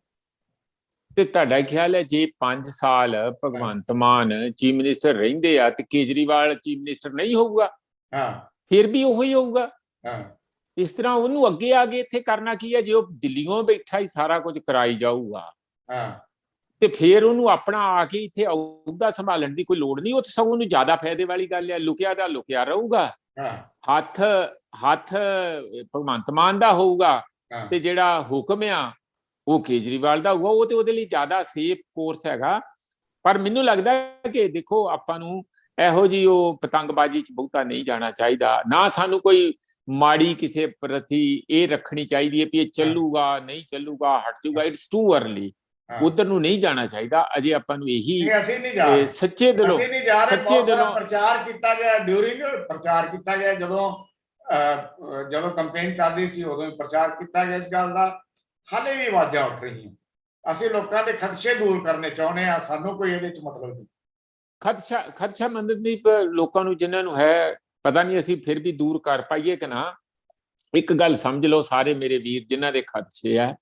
ਤੇ ਤੁਹਾਡਾ ਖਿਆਲ ਹੈ? ਜੇ 5 ਸਾਲ ਭਗਵੰਤ ਮਾਨ ਚੀਫ ਮਿਨਿਸਟਰ ਰਹਿੰਦੇ ਆ ਤੇ ਕੇਜਰੀਵਾਲ ਚੀਫ ਮਿਨਿਸਟਰ ਨਹੀਂ ਹੋਊਗਾ? ਹਾਂ। ਫਿਰ ਵੀ ਉਹੀ ਹੋਊਗਾ? ਹਾਂ। ਇਸ ਤਰ੍ਹਾਂ ਉਹਨੂੰ ਅੱਗੇ ਆ ਕੇ ਇੱਥੇ ਕਰਨਾ ਕੀ ਹੈ? ਜੇ ਉਹ ਦਿੱਲੀੋਂ ਬੈਠਾ ਹੀ ਸਾਰਾ ਕੁਝ ਕਰਾਈ ਜਾਊਗਾ। ਹਾਂ। ਤੇ ਫਿਰ ਉਹਨੂੰ ਆਪਣਾ ਆ ਕੇ ਇੱਥੇ ਅਹੁਦਾ ਸੰਭਾਲਣ ਦੀ ਕੋਈ ਲੋੜ ਨਹੀਂ ਉਹ ਤਾਂ ਸਗੋਂ ਉਹਨੂੰ ਜ਼ਿਆਦਾ ਫਾਇਦੇ ਵਾਲੀ ਗੱਲ ਹੈ ਲੁਕਿਆ ਦਾ ਲੁਕਿਆ ਰਹੂਗਾ। ਹੱਥ ਹੱਥ ਭਗਵੰਤ ਮਾਨ ਦਾ ਹੋਊਗਾ ਤੇ ਜਿਹੜਾ ਹੁਕਮ ਆ ਉਹ ਕੇਜਰੀਵਾਲ ਦਾ ਹੋਊਗਾ ਉਹ ਤੇ ਉਹਦੇ ਲਈ ਜ਼ਿਆਦਾ ਸੇਫ ਕੋਰਸ ਹੈਗਾ। ਪਰ ਮੈਨੂੰ ਲੱਗਦਾ ਕਿ ਦੇਖੋ ਆਪਾਂ ਨੂੰ ਇਹੋ ਜੀ ਉਹ ਪਤੰਗਬਾਜ਼ੀ ਚ ਬਹੁਤਾ ਨਹੀਂ ਜਾਣਾ ਚਾਹੀਦਾ। ਨਾ ਸਾਨੂੰ ਕੋਈ ਮਾੜੀ ਕਿਸੇ ਪ੍ਰਤੀ ਇਹ ਰੱਖਣੀ ਚਾਹੀਦੀ ਹੈ ਵੀ ਇਹ ਚੱਲੂਗਾ ਨਹੀਂ ਚੱਲੂਗਾ ਹਟ ਜਾਊਗਾ ਇਟਸ ਟੂ अर्ਲੀ ਹਾਂ। ਉਧਰ ਨੂੰ ਨਹੀਂ ਜਾਣਾ ਚਾਹੀਦਾ ਅਜੇ ਆਪਾਂ ਨੂੰ ਇਹੀ ਨਹੀਂ ਅਸੀਂ ਨਹੀਂ ਜਾ ਇਹ ਰਹੇ। ਸੱਚੇ ਦਿਲੋਂ ਅਸੀਂ ਨਹੀਂ ਜਾ ਰਹੇ ਸੱਚੇ ਦਿਲੋਂ- ਪ੍ਰਚਾਰ ਕੀਤਾ ਗਿਆ ਡਿਊਰਿੰਗ ਪ੍ਰਚਾਰ ਕੀਤਾ ਗਿਆ ਜਦੋਂ ਜਦੋਂ ਕੰਪੇਨ ਚੱਲ ਰਹੀ ਸੀ ਉਦੋਂ ਪ੍ਰਚਾਰ ਕੀਤਾ ਗਿਆ ਇਸ ਗੱਲ ਦਾ। ਹਾਲੇ ਵੀ ਆਵਾਜ਼ਾਂ ਉੱਠ ਰਹੀਆਂ। ਅਸੀਂ ਲੋਕਾਂ ਦੇ ਖਦਸ਼ੇ ਦੂਰ ਕਰਨੇ ਚਾਹੁੰਦੇ ਆ ਸਾਨੂੰ ਕੋਈ ਇਹਦੇ ਚ ਮਤਲਬ ਨਹੀਂ। ਖਦਸ਼ਾ ਖਦਸ਼ਾ ਮੰਦਨ ਦੀ ਲੋਕਾਂ ਨੂੰ ਜਿਨ੍ਹਾਂ ਨੂੰ ਹੈ ਪਤਾ ਨਹੀਂ ਅਸੀਂ ਫਿਰ ਵੀ ਦੂਰ ਕਰ ਪਾਈਏ ਕਿ ਨਾ। ਇੱਕ ਗੱਲ ਸਮਝ ਲਓ ਸਾਰੇ ਮੇਰੇ ਵੀਰ ਜਿਨ੍ਹਾਂ ਦੇ ਖਦਸ਼ੇ ਆ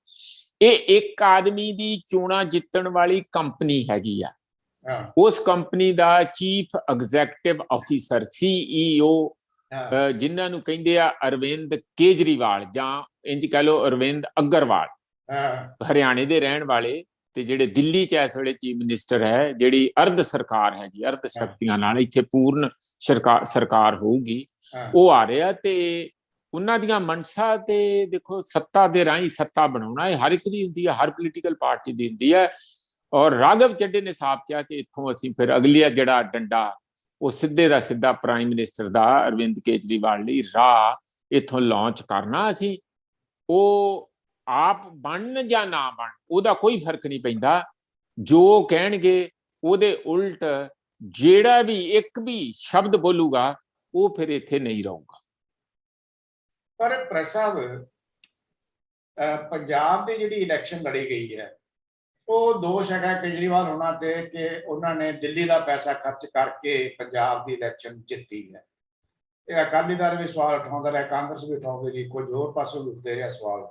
ਇਹ ਇੱਕ ਆਦਮੀ ਦੀ ਚੋਣਾਂ ਜਿੱਤਣ ਵਾਲੀ ਕੰਪਨੀ ਹੈਗੀ ਆ। ਉਸ ਕੰਪਨੀ ਦਾ ਚੀਫ ਐਗਜ਼ੈਕਟਿਵ ਆਫੀਸਰ ਸੀਈਓ ਜਿਨ੍ਹਾਂ ਨੂੰ ਕਹਿੰਦੇ ਆ ਅਰਵਿੰਦ ਕੇਜਰੀਵਾਲ ਜਾਂ ਇੰਜ ਕਹ ਲਓ ਅਰਵਿੰਦ ਅਗਰਵਾਲ। ਹਰਿਆਣੇ ਦੇ ਰਹਿਣ ਵਾਲੇ ਤੇ ਜਿਹੜੇ ਦਿੱਲੀ ਚ ਇਸ ਵੇਲੇ ਚੀਫ ਮਿਨਿਸਟਰ ਹੈ ਜਿਹੜੀ ਅਰਧ ਸਰਕਾਰ ਹੈਗੀ ਅਰਧ ਸ਼ਕਤੀਆਂ ਨਾਲ ਇੱਥੇ ਪੂਰਨ ਸਰਕਾਰ ਸਰਕਾਰ ਹੋਊਗੀ। ਉਹ ਆ ਰਿਹਾ ਤੇ ਉਹਨਾਂ ਦੀਆਂ ਮਨਸ਼ਾ ਤੇ ਦੇਖੋ ਸੱਤਾ ਦੇ ਰਾਹੀਂ ਸੱਤਾ ਬਣਾਉਣਾ ਇਹ ਹਰ ਇੱਕ ਦੀ ਹੁੰਦੀ ਹੈ, ਹਰ ਪੋਲੀਟੀਕਲ ਪਾਰਟੀ ਦੀ ਹੁੰਦੀ ਹੈ। ਔਰ ਰਾਘਵ ਚੱਡੇ ਨੇ ਸਾਫ਼ ਕਿਹਾ ਕਿ ਇੱਥੋਂ ਅਸੀਂ ਫਿਰ ਅਗਲੀ ਜਿਹੜਾ ਡੰਡਾ, ਉਹ ਸਿੱਧੇ ਦਾ ਸਿੱਧਾ ਪ੍ਰਾਈਮ ਮਿਨਿਸਟਰ ਦਾ ਅਰਵਿੰਦ ਕੇਜਰੀਵਾਲ ਲਈ ਰਾਹ ਇੱਥੋਂ ਲਾਂਚ ਕਰਨਾ ਅਸੀਂ। ਉਹ ਆਪ ਬਣਨ ਜਾਂ ਨਾ ਬਣ, ਉਹਦਾ ਕੋਈ ਫ਼ਰਕ ਨਹੀਂ ਪੈਂਦਾ। ਜੋ ਕਹਿਣਗੇ, ਉਹਦੇ ਉਲਟ ਜਿਹੜਾ ਵੀ ਇੱਕ ਵੀ ਸ਼ਬਦ ਬੋਲੂਗਾ, ਉਹ ਫਿਰ ਇੱਥੇ ਨਹੀਂ ਰਹੂਗਾ। ਪਰ ਪ੍ਰੈਸ ਸਾਹਿਬ ਅਹ, ਪੰਜਾਬ ਦੀ ਜਿਹੜੀ ਇਲੈਕਸ਼ਨ ਲੜੀ ਗਈ ਹੈ ਉਹ ਦੋਸ਼ ਹੈਗਾ ਕੇਜਰੀਵਾਲ ਹੋਣਾ ਤੇ ਕਿ ਉਹਨਾਂ ਨੇ ਦਿੱਲੀ ਦਾ ਪੈਸਾ ਖਰਚ ਕਰਕੇ ਪੰਜਾਬ ਦੀ ਇਲੈਕਸ਼ਨ ਜਿੱਤੀ ਹੈ। ਇਹ ਅਕਾਲੀ ਦਲ ਵੀ ਸਵਾਲ ਉਠਾਉਂਦਾ ਰਿਹਾ ਕਾਂਗਰਸ ਵੀ ਉਠਾਉਂਦੇ ਜੀ ਕੁਝ ਹੋਰ ਪਾਸੋਂ ਵੀ ਉੱਠਦੇ ਰਿਹਾ ਸਵਾਲ।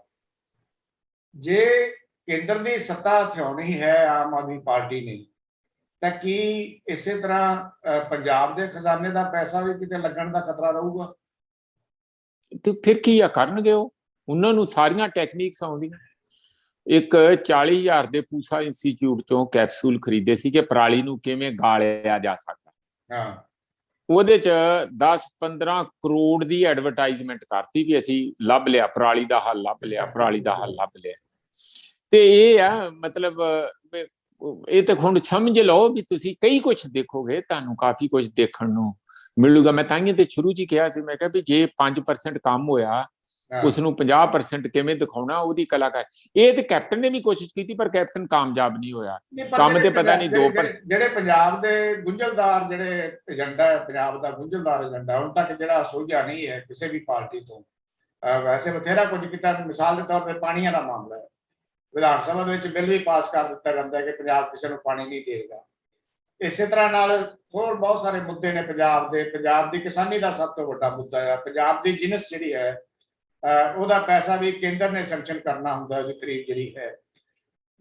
ਜੇ ਕੇਂਦਰ ਦੀ ਸੱਤਾ ਹਥਿਆਉਣੀ ਹੈ ਆਮ ਆਦਮੀ ਪਾਰਟੀ ਨੇ ਤਾਂ ਕੀ ਇਸੇ ਤਰ੍ਹਾਂ ਅਹ, ਪੰਜਾਬ ਦੇ ਖਜ਼ਾਨੇ ਦਾ ਪੈਸਾ ਵੀ ਕਿਤੇ ਲੱਗਣ ਦਾ ਖਤਰਾ ਰਹੂਗਾ? ਤੇ ਫਿਰ ਕੀ ਆ ਕਰਨਗੇ ਉਹ? ਉਹਨਾਂ ਨੂੰ ਸਾਰੀਆਂ ਟੈਕਨੀਕਸ ਆਉਂਦੀਆਂ। ਇੱਕ 40000 ਦੇ ਪੂਸਾ ਇੰਸਟੀਚਿਊਟ ਚੋਂ ਕੈਪਸੂਲ ਖਰੀਦੇ ਸੀ ਕਿ ਪਰਾਲੀ ਨੂੰ ਕਿਵੇਂ ਗਾਲਿਆ ਜਾ ਸਕਦਾ? ਹਾਂ। ਉਹਦੇ ਚ 10-15 ਕਰੋੜ ਦੀ ਐਡਵਰਟਾਈਜ਼ਮੈਂਟ ਕਰਤੀ ਵੀ ਅਸੀਂ ਲੱਭ ਲਿਆ ਪਰਾਲੀ ਦਾ ਹੱਲ ਲੱਭ ਲਿਆ ਪਰਾਲੀ ਦਾ ਹੱਲ ਲੱਭ ਲਿਆ। ਤੇ ਇਹ ਆ ਮਤਲਬ ਇਹ ਤਾਂ ਹੁਣ ਸਮਝ ਲਓ ਵੀ ਤੁਸੀਂ ਕਈ ਕੁਝ ਦੇਖੋਗੇ ਤੁਹਾਨੂੰ ਕਾਫੀ ਕੁਝ ਦੇਖਣ ਨੂੰ ਮਿਲੂਗਾ। ਮੈਂ ਤਾਂ ਹੀ ਤੇ ਸ਼ੁਰੂ ਹੀ ਕਿਹਾ ਸੀ ਮੈਂ ਕਿਹਾ ਵੀ ਜੇ 5% ਕੰਮ ਹੋਇਆ। ਉਸ ਨੂੰ 50% ਕਿਵੇਂ ਦਿਖਾਉਣਾ ਉਹਦੀ ਕਲਾਕਾਰ? ਇਹ ਤੇ ਕੈਪਟਨ ਨੇ ਵੀ ਕੋਸ਼ਿਸ਼ ਕੀਤੀ ਪਰ ਕੈਪਟਨ ਕਾਮਯਾਬ ਨਹੀਂ ਹੋਇਆ। ਕੰਮ ਤੇ ਪਤਾ ਨਹੀਂ ਜਿਹੜੇ- 2% ਜਿਹੜੇ ਪੰਜਾਬ ਦੇ ਗੁੰਝਲਦਾਰ ਜਿਹੜੇ ਏਜੰਡਾ ਹੈ ਪੰਜਾਬ ਦਾ ਗੁੰਝਲਦਾਰ ਏਜੰਡਾ ਹੁਣ ਤੱਕ ਜਿਹੜਾ ਸੋਝਿਆ ਨਹੀਂ ਹੈ ਕਿਸੇ ਵੀ ਪਾਰਟੀ ਤੋਂ। ਵੈਸੇ ਬਥੇਰਾ ਕੁਝ ਕੀਤਾ ਮਿਸਾਲ ਦੇ ਤੌਰ ਤੇ ਪਾਣੀਆਂ ਦਾ ਮਾਮਲਾ ਹੈ। ਵਿਧਾਨ ਸਭਾ ਦੇ ਵਿੱਚ ਬਿੱਲ ਵੀ ਪਾਸ ਕਰ ਦਿੱਤਾ ਜਾਂਦਾ ਹੈ ਕਿ ਪੰਜਾਬ ਕਿਸੇ ਨੂੰ ਪਾਣੀ ਨਹੀਂ ਦੇਗਾ ਇਸੇ ਤਰ੍ਹਾਂ ਨਾਲ ਹੋਰ ਬਹੁਤ ਸਾਰੇ ਮੁੱਦੇ ਨੇ ਪੰਜਾਬ ਦੇ। ਪੰਜਾਬ ਦੀ ਕਿਸਾਨੀ ਦਾ ਸਭ ਤੋਂ ਵੱਡਾ ਮੁੱਦਾ ਹੈ ਪੰਜਾਬ ਦੀ ਜਿਨਸ ਜਿਹੜੀ ਹੈ ਅਹ ਉਹਦਾ ਪੈਸਾ ਵੀ ਕੇਂਦਰ ਨੇ ਸੈਂਕਸ਼ਨ ਕਰਨਾ ਹੁੰਦਾ ਉਹਦੀ ਖਰੀਦ ਜਿਹੜੀ ਹੈ।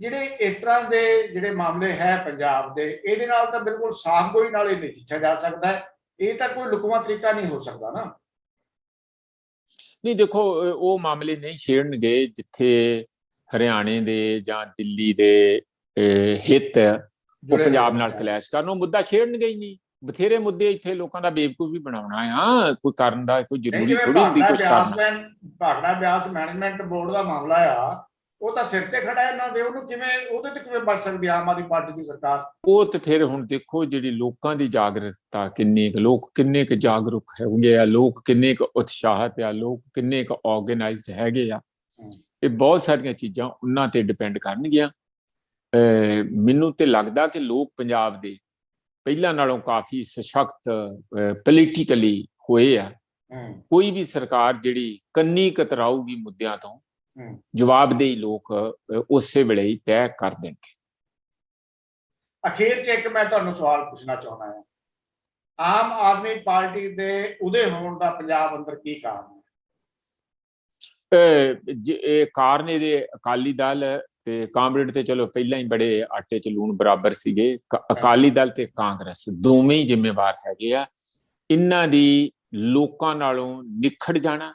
ਜਿਹੜੇ ਇਸ ਤਰ੍ਹਾਂ ਦੇ ਜਿਹੜੇ ਮਾਮਲੇ ਹੈ ਪੰਜਾਬ ਦੇ ਇਹਦੇ ਨਾਲ ਤਾਂ ਬਿਲਕੁਲ ਸਾਫ਼ ਗੋਈ ਨਾਲ ਹੀ ਨਜਿੱਠਿਆ ਜਾ ਸਕਦਾ। ਇਹ ਤਾਂ ਕੋਈ ਲੁਕਵਾਂ ਤਰੀਕਾ ਨਹੀਂ ਹੋ ਸਕਦਾ ਨਾ। ਨਹੀਂ ਦੇਖੋ ਉਹ ਮਾਮਲੇ ਨਹੀਂ ਛੇੜਨਗੇ ਜਿੱਥੇ ਹਰਿਆਣੇ ਦੇ ਜਾਂ ਦਿੱਲੀ ਦੇ ਅਹ, ਹਿੱਤ ਉਹ ਪੰਜਾਬ ਨਾਲ। ਕਲੈਸ਼ ਕਰਨ ਉਹ ਮੁੱਦਾ ਛੇੜਨਗੇ ਹੀ ਨਹੀਂ ਬਥੇਰੇ ਮੁੱਦੇ ਇੱਥੇ ਲੋਕਾਂ ਦਾ ਬੇਵਕੂਫ ਵੀ ਬਣਾਉਣਾ ਆ ਕੋਈ ਕਰਨ ਦਾ ਕੋਈ ਜ਼ਰੂਰੀ ਥੋੜੀ ਹੁੰਦੀ ਕੁਝ ਕਰਨਾ ਭਾਖੜਾ ਬਿਆਸ ਮੈਨੇਜਮੈਂਟ ਬੋਰਡ ਦਾ ਮਾਮਲਾ ਆ ਉਹ ਤਾਂ ਸਿਰ ਤੇ ਖੜਾ ਹੈ ਇਹਨਾਂ ਦੇ ਉਹਨੂੰ ਕਿਵੇਂ ਉਹਦੇ ਤੇ ਕਿਵੇਂ ਬਚ ਸਕਦੀ ਆਮ ਆਦਮੀ ਪਾਰਟੀ ਦੀ ਸਰਕਾਰ ਉਹ ਤੇ ਫਿਰ ਹੁਣ ਦੇਖੋ ਜਿਹੜੀ ਲੋਕਾਂ ਦੀ ਜਾਗਰੂਕਤਾ ਕਿੰਨੇ ਕੁ ਲੋਕ ਕਿੰਨੇ ਕੁ ਜਾਗਰੂਕ ਹੈਗੇ ਆ ਲੋਕ ਕਿੰਨੇ ਕੁ ਉਤਸ਼ਾਹਤ ਆ ਲੋਕ ਕਿੰਨੇ ਕੁ ਆਰਗੇਨਾਈਜ਼ਡ ਹੈਗੇ ਆ। ਇਹ ਬਹੁਤ ਸਾਰੀਆਂ ਚੀਜ਼ਾਂ ਉਹਨਾਂ ਤੇ ਡਿਪੈਂਡ ਕਰਨਗੀਆਂ ਮੈਨੂੰ ਤੇ ਲੱਗਦਾ ਕਿ ਲੋਕ ਪੰਜਾਬ ਦੇ ਪਹਿਲਾਂ ਨਾਲੋਂ ਕਾਫੀ ਸਸ਼ਕਤ ਪੋਲੀਟੀਕਲੀ ਹੋਏ ਆ। ਕੋਈ ਵੀ ਸਰਕਾਰ ਜਿਹੜੀ ਕੰਨੀ ਕਤਰਾਊਗੀ ਮੁੱਦਿਆਂ ਤੋਂ। ਜਵਾਬਦੇਹੀ ਲੋਕ ਉਸੇ ਵੇਲੇ ਹੀ ਤੈਅ ਕਰ ਦੇਣਗੇ। ਅਖੀਰ 'ਚ ਇੱਕ ਮੈਂ ਤੁਹਾਨੂੰ ਸਵਾਲ ਪੁੱਛਣਾ ਚਾਹੁੰਦਾ ਹਾਂ। ਆਮ ਆਦਮੀ ਪਾਰਟੀ ਦੇ ਉਦੇ ਹੋਣ ਦਾ ਪੰਜਾਬ ਅੰਦਰ ਕੀ ਕਾਰਨ ਹੈ? ਕਾਰਨ ਇਹਦੇ ਅਕਾਲੀ ਦਲ ਤੇ ਕਾਂਗਰਸ ਤੇ ਚਲੋ ਪਹਿਲਾਂ ਹੀ ਬੜੇ ਆਟੇ ਚ ਲੂਣ ਬਰਾਬਰ ਸੀਗੇ ਅਕਾਲੀ ਦਲ ਤੇ ਕਾਂਗਰਸ ਦੋਵੇਂ ਹੀ ਜ਼ਿੰਮੇਵਾਰ ਹੈਗੇ ਆ ਇਹਨਾਂ ਦੀ ਲੋਕਾਂ ਨਾਲੋਂ ਨਿਖੜ ਜਾਣਾ।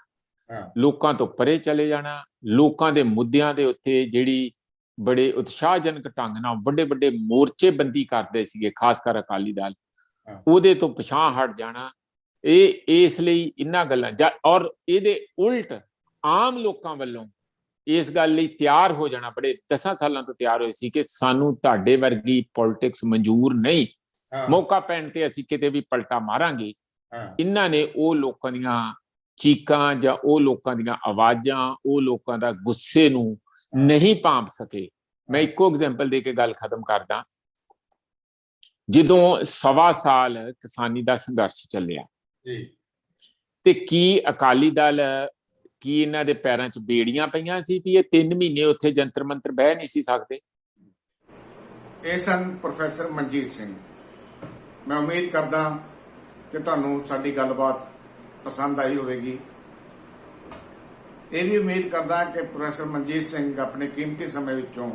ਲੋਕਾਂ ਤੋਂ ਪਰੇ ਚਲੇ ਜਾਣਾ ਲੋਕਾਂ ਦੇ ਮੁੱਦਿਆਂ ਦੇ ਉੱਤੇ ਜਿਹੜੀ ਬੜੇ ਉਤਸ਼ਾਹਜਨਕ ਢੰਗ ਨਾਲ ਵੱਡੇ ਵੱਡੇ ਮੋਰਚੇ ਬੰਦੀ ਕਰਦੇ ਸੀਗੇ ਖਾਸ ਕਰ ਅਕਾਲੀ ਦਲ। ਉਹਦੇ ਤੋਂ ਪਛਾਣ ਹਟ ਜਾਣਾ ਇਹ ਇਸ ਲਈ ਇਹਨਾਂ ਗੱਲਾਂ ਜਾਂ ਔਰ ਇਹਦੇ ਉਲਟ ਆਮ ਲੋਕਾਂ ਵੱਲੋਂ ਇਸ ਗੱਲ ਲਈ ਤਿਆਰ ਹੋ ਜਾਣਾ ਬੜੇ 10 ਸਾਲਾਂ ਤੋਂ ਤਿਆਰ ਹੋਏ ਸੀ ਕਿ ਸਾਨੂੰ ਤੁਹਾਡੇ ਵਰਗੀ ਪੋਲਿਟਿਕਸ ਮਨਜ਼ੂਰ ਨਹੀਂ। ਮੌਕਾ ਪੈਣ ਤੇ ਅਸੀਂ ਕਿਤੇ ਵੀ ਪਲਟਾ ਮਾਰਾਂਗੇ। ਇਹਨਾਂ ਨੇ ਉਹ ਲੋਕਾਂ ਦੀਆਂ ਚੀਕਾਂ ਜਾਂ ਉਹ ਲੋਕਾਂ ਦੀਆਂ ਆਵਾਜ਼ਾਂ ਉਹ ਲੋਕਾਂ ਦਾ ਗੁੱਸੇ ਨੂੰ ਨਹੀਂ ਭਾਂਪ ਸਕੇ। ਮੈਂ ਇੱਕੋ ਐਗਜ਼ਾਮਪਲ ਦੇ ਕੇ ਗੱਲ ਖਤਮ ਕਰਦਾ। ਜਦੋਂ ਸਵਾ ਸਾਲ ਕਿਸਾਨੀ ਦਾ ਸੰਘਰਸ਼ ਚੱਲਿਆ। ਜੀ। ਤੇ ਕੀ ਅਕਾਲੀ ਦਲ ਕੀ ਇਹਨਾਂ ਦੇ ਪੈਰਾਂ 'ਚ ਬੇੜੀਆਂ ਪਈਆਂ ਸੀ ਵੀ ਇਹ 3 ਮਹੀਨੇ ਉੱਥੇ ਜੰਤਰ ਮੰਤਰ ਬਹਿ ਨਹੀਂ ਸੀ ਸਕਦੇ? ਇਹ ਸਨ ਪ੍ਰੋਫੈਸਰ ਮਨਜੀਤ ਸਿੰਘ। ਮੈਂ ਉਮੀਦ ਕਰਦਾ ਕਿ ਤੁਹਾਨੂੰ ਸਾਡੀ ਗੱਲਬਾਤ ਪਸੰਦ ਆਈ ਹੋਵੇਗੀ। ਇਹ ਵੀ ਉਮੀਦ ਕਰਦਾ ਕਿ ਪ੍ਰੋਫੈਸਰ ਮਨਜੀਤ ਸਿੰਘ ਆਪਣੇ ਕੀਮਤੀ ਸਮੇਂ ਵਿੱਚੋਂ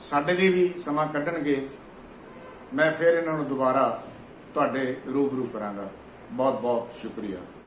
ਸਾਡੇ ਲਈ ਵੀ ਸਮਾਂ ਕੱਢਣਗੇ। ਮੈਂ ਫਿਰ ਇਹਨਾਂ ਨੂੰ ਦੁਬਾਰਾ ਤੁਹਾਡੇ ਰੂਬਰੂ ਕਰਾਂਗਾ। ਬਹੁਤ ਬਹੁਤ ਸ਼ੁਕਰੀਆ।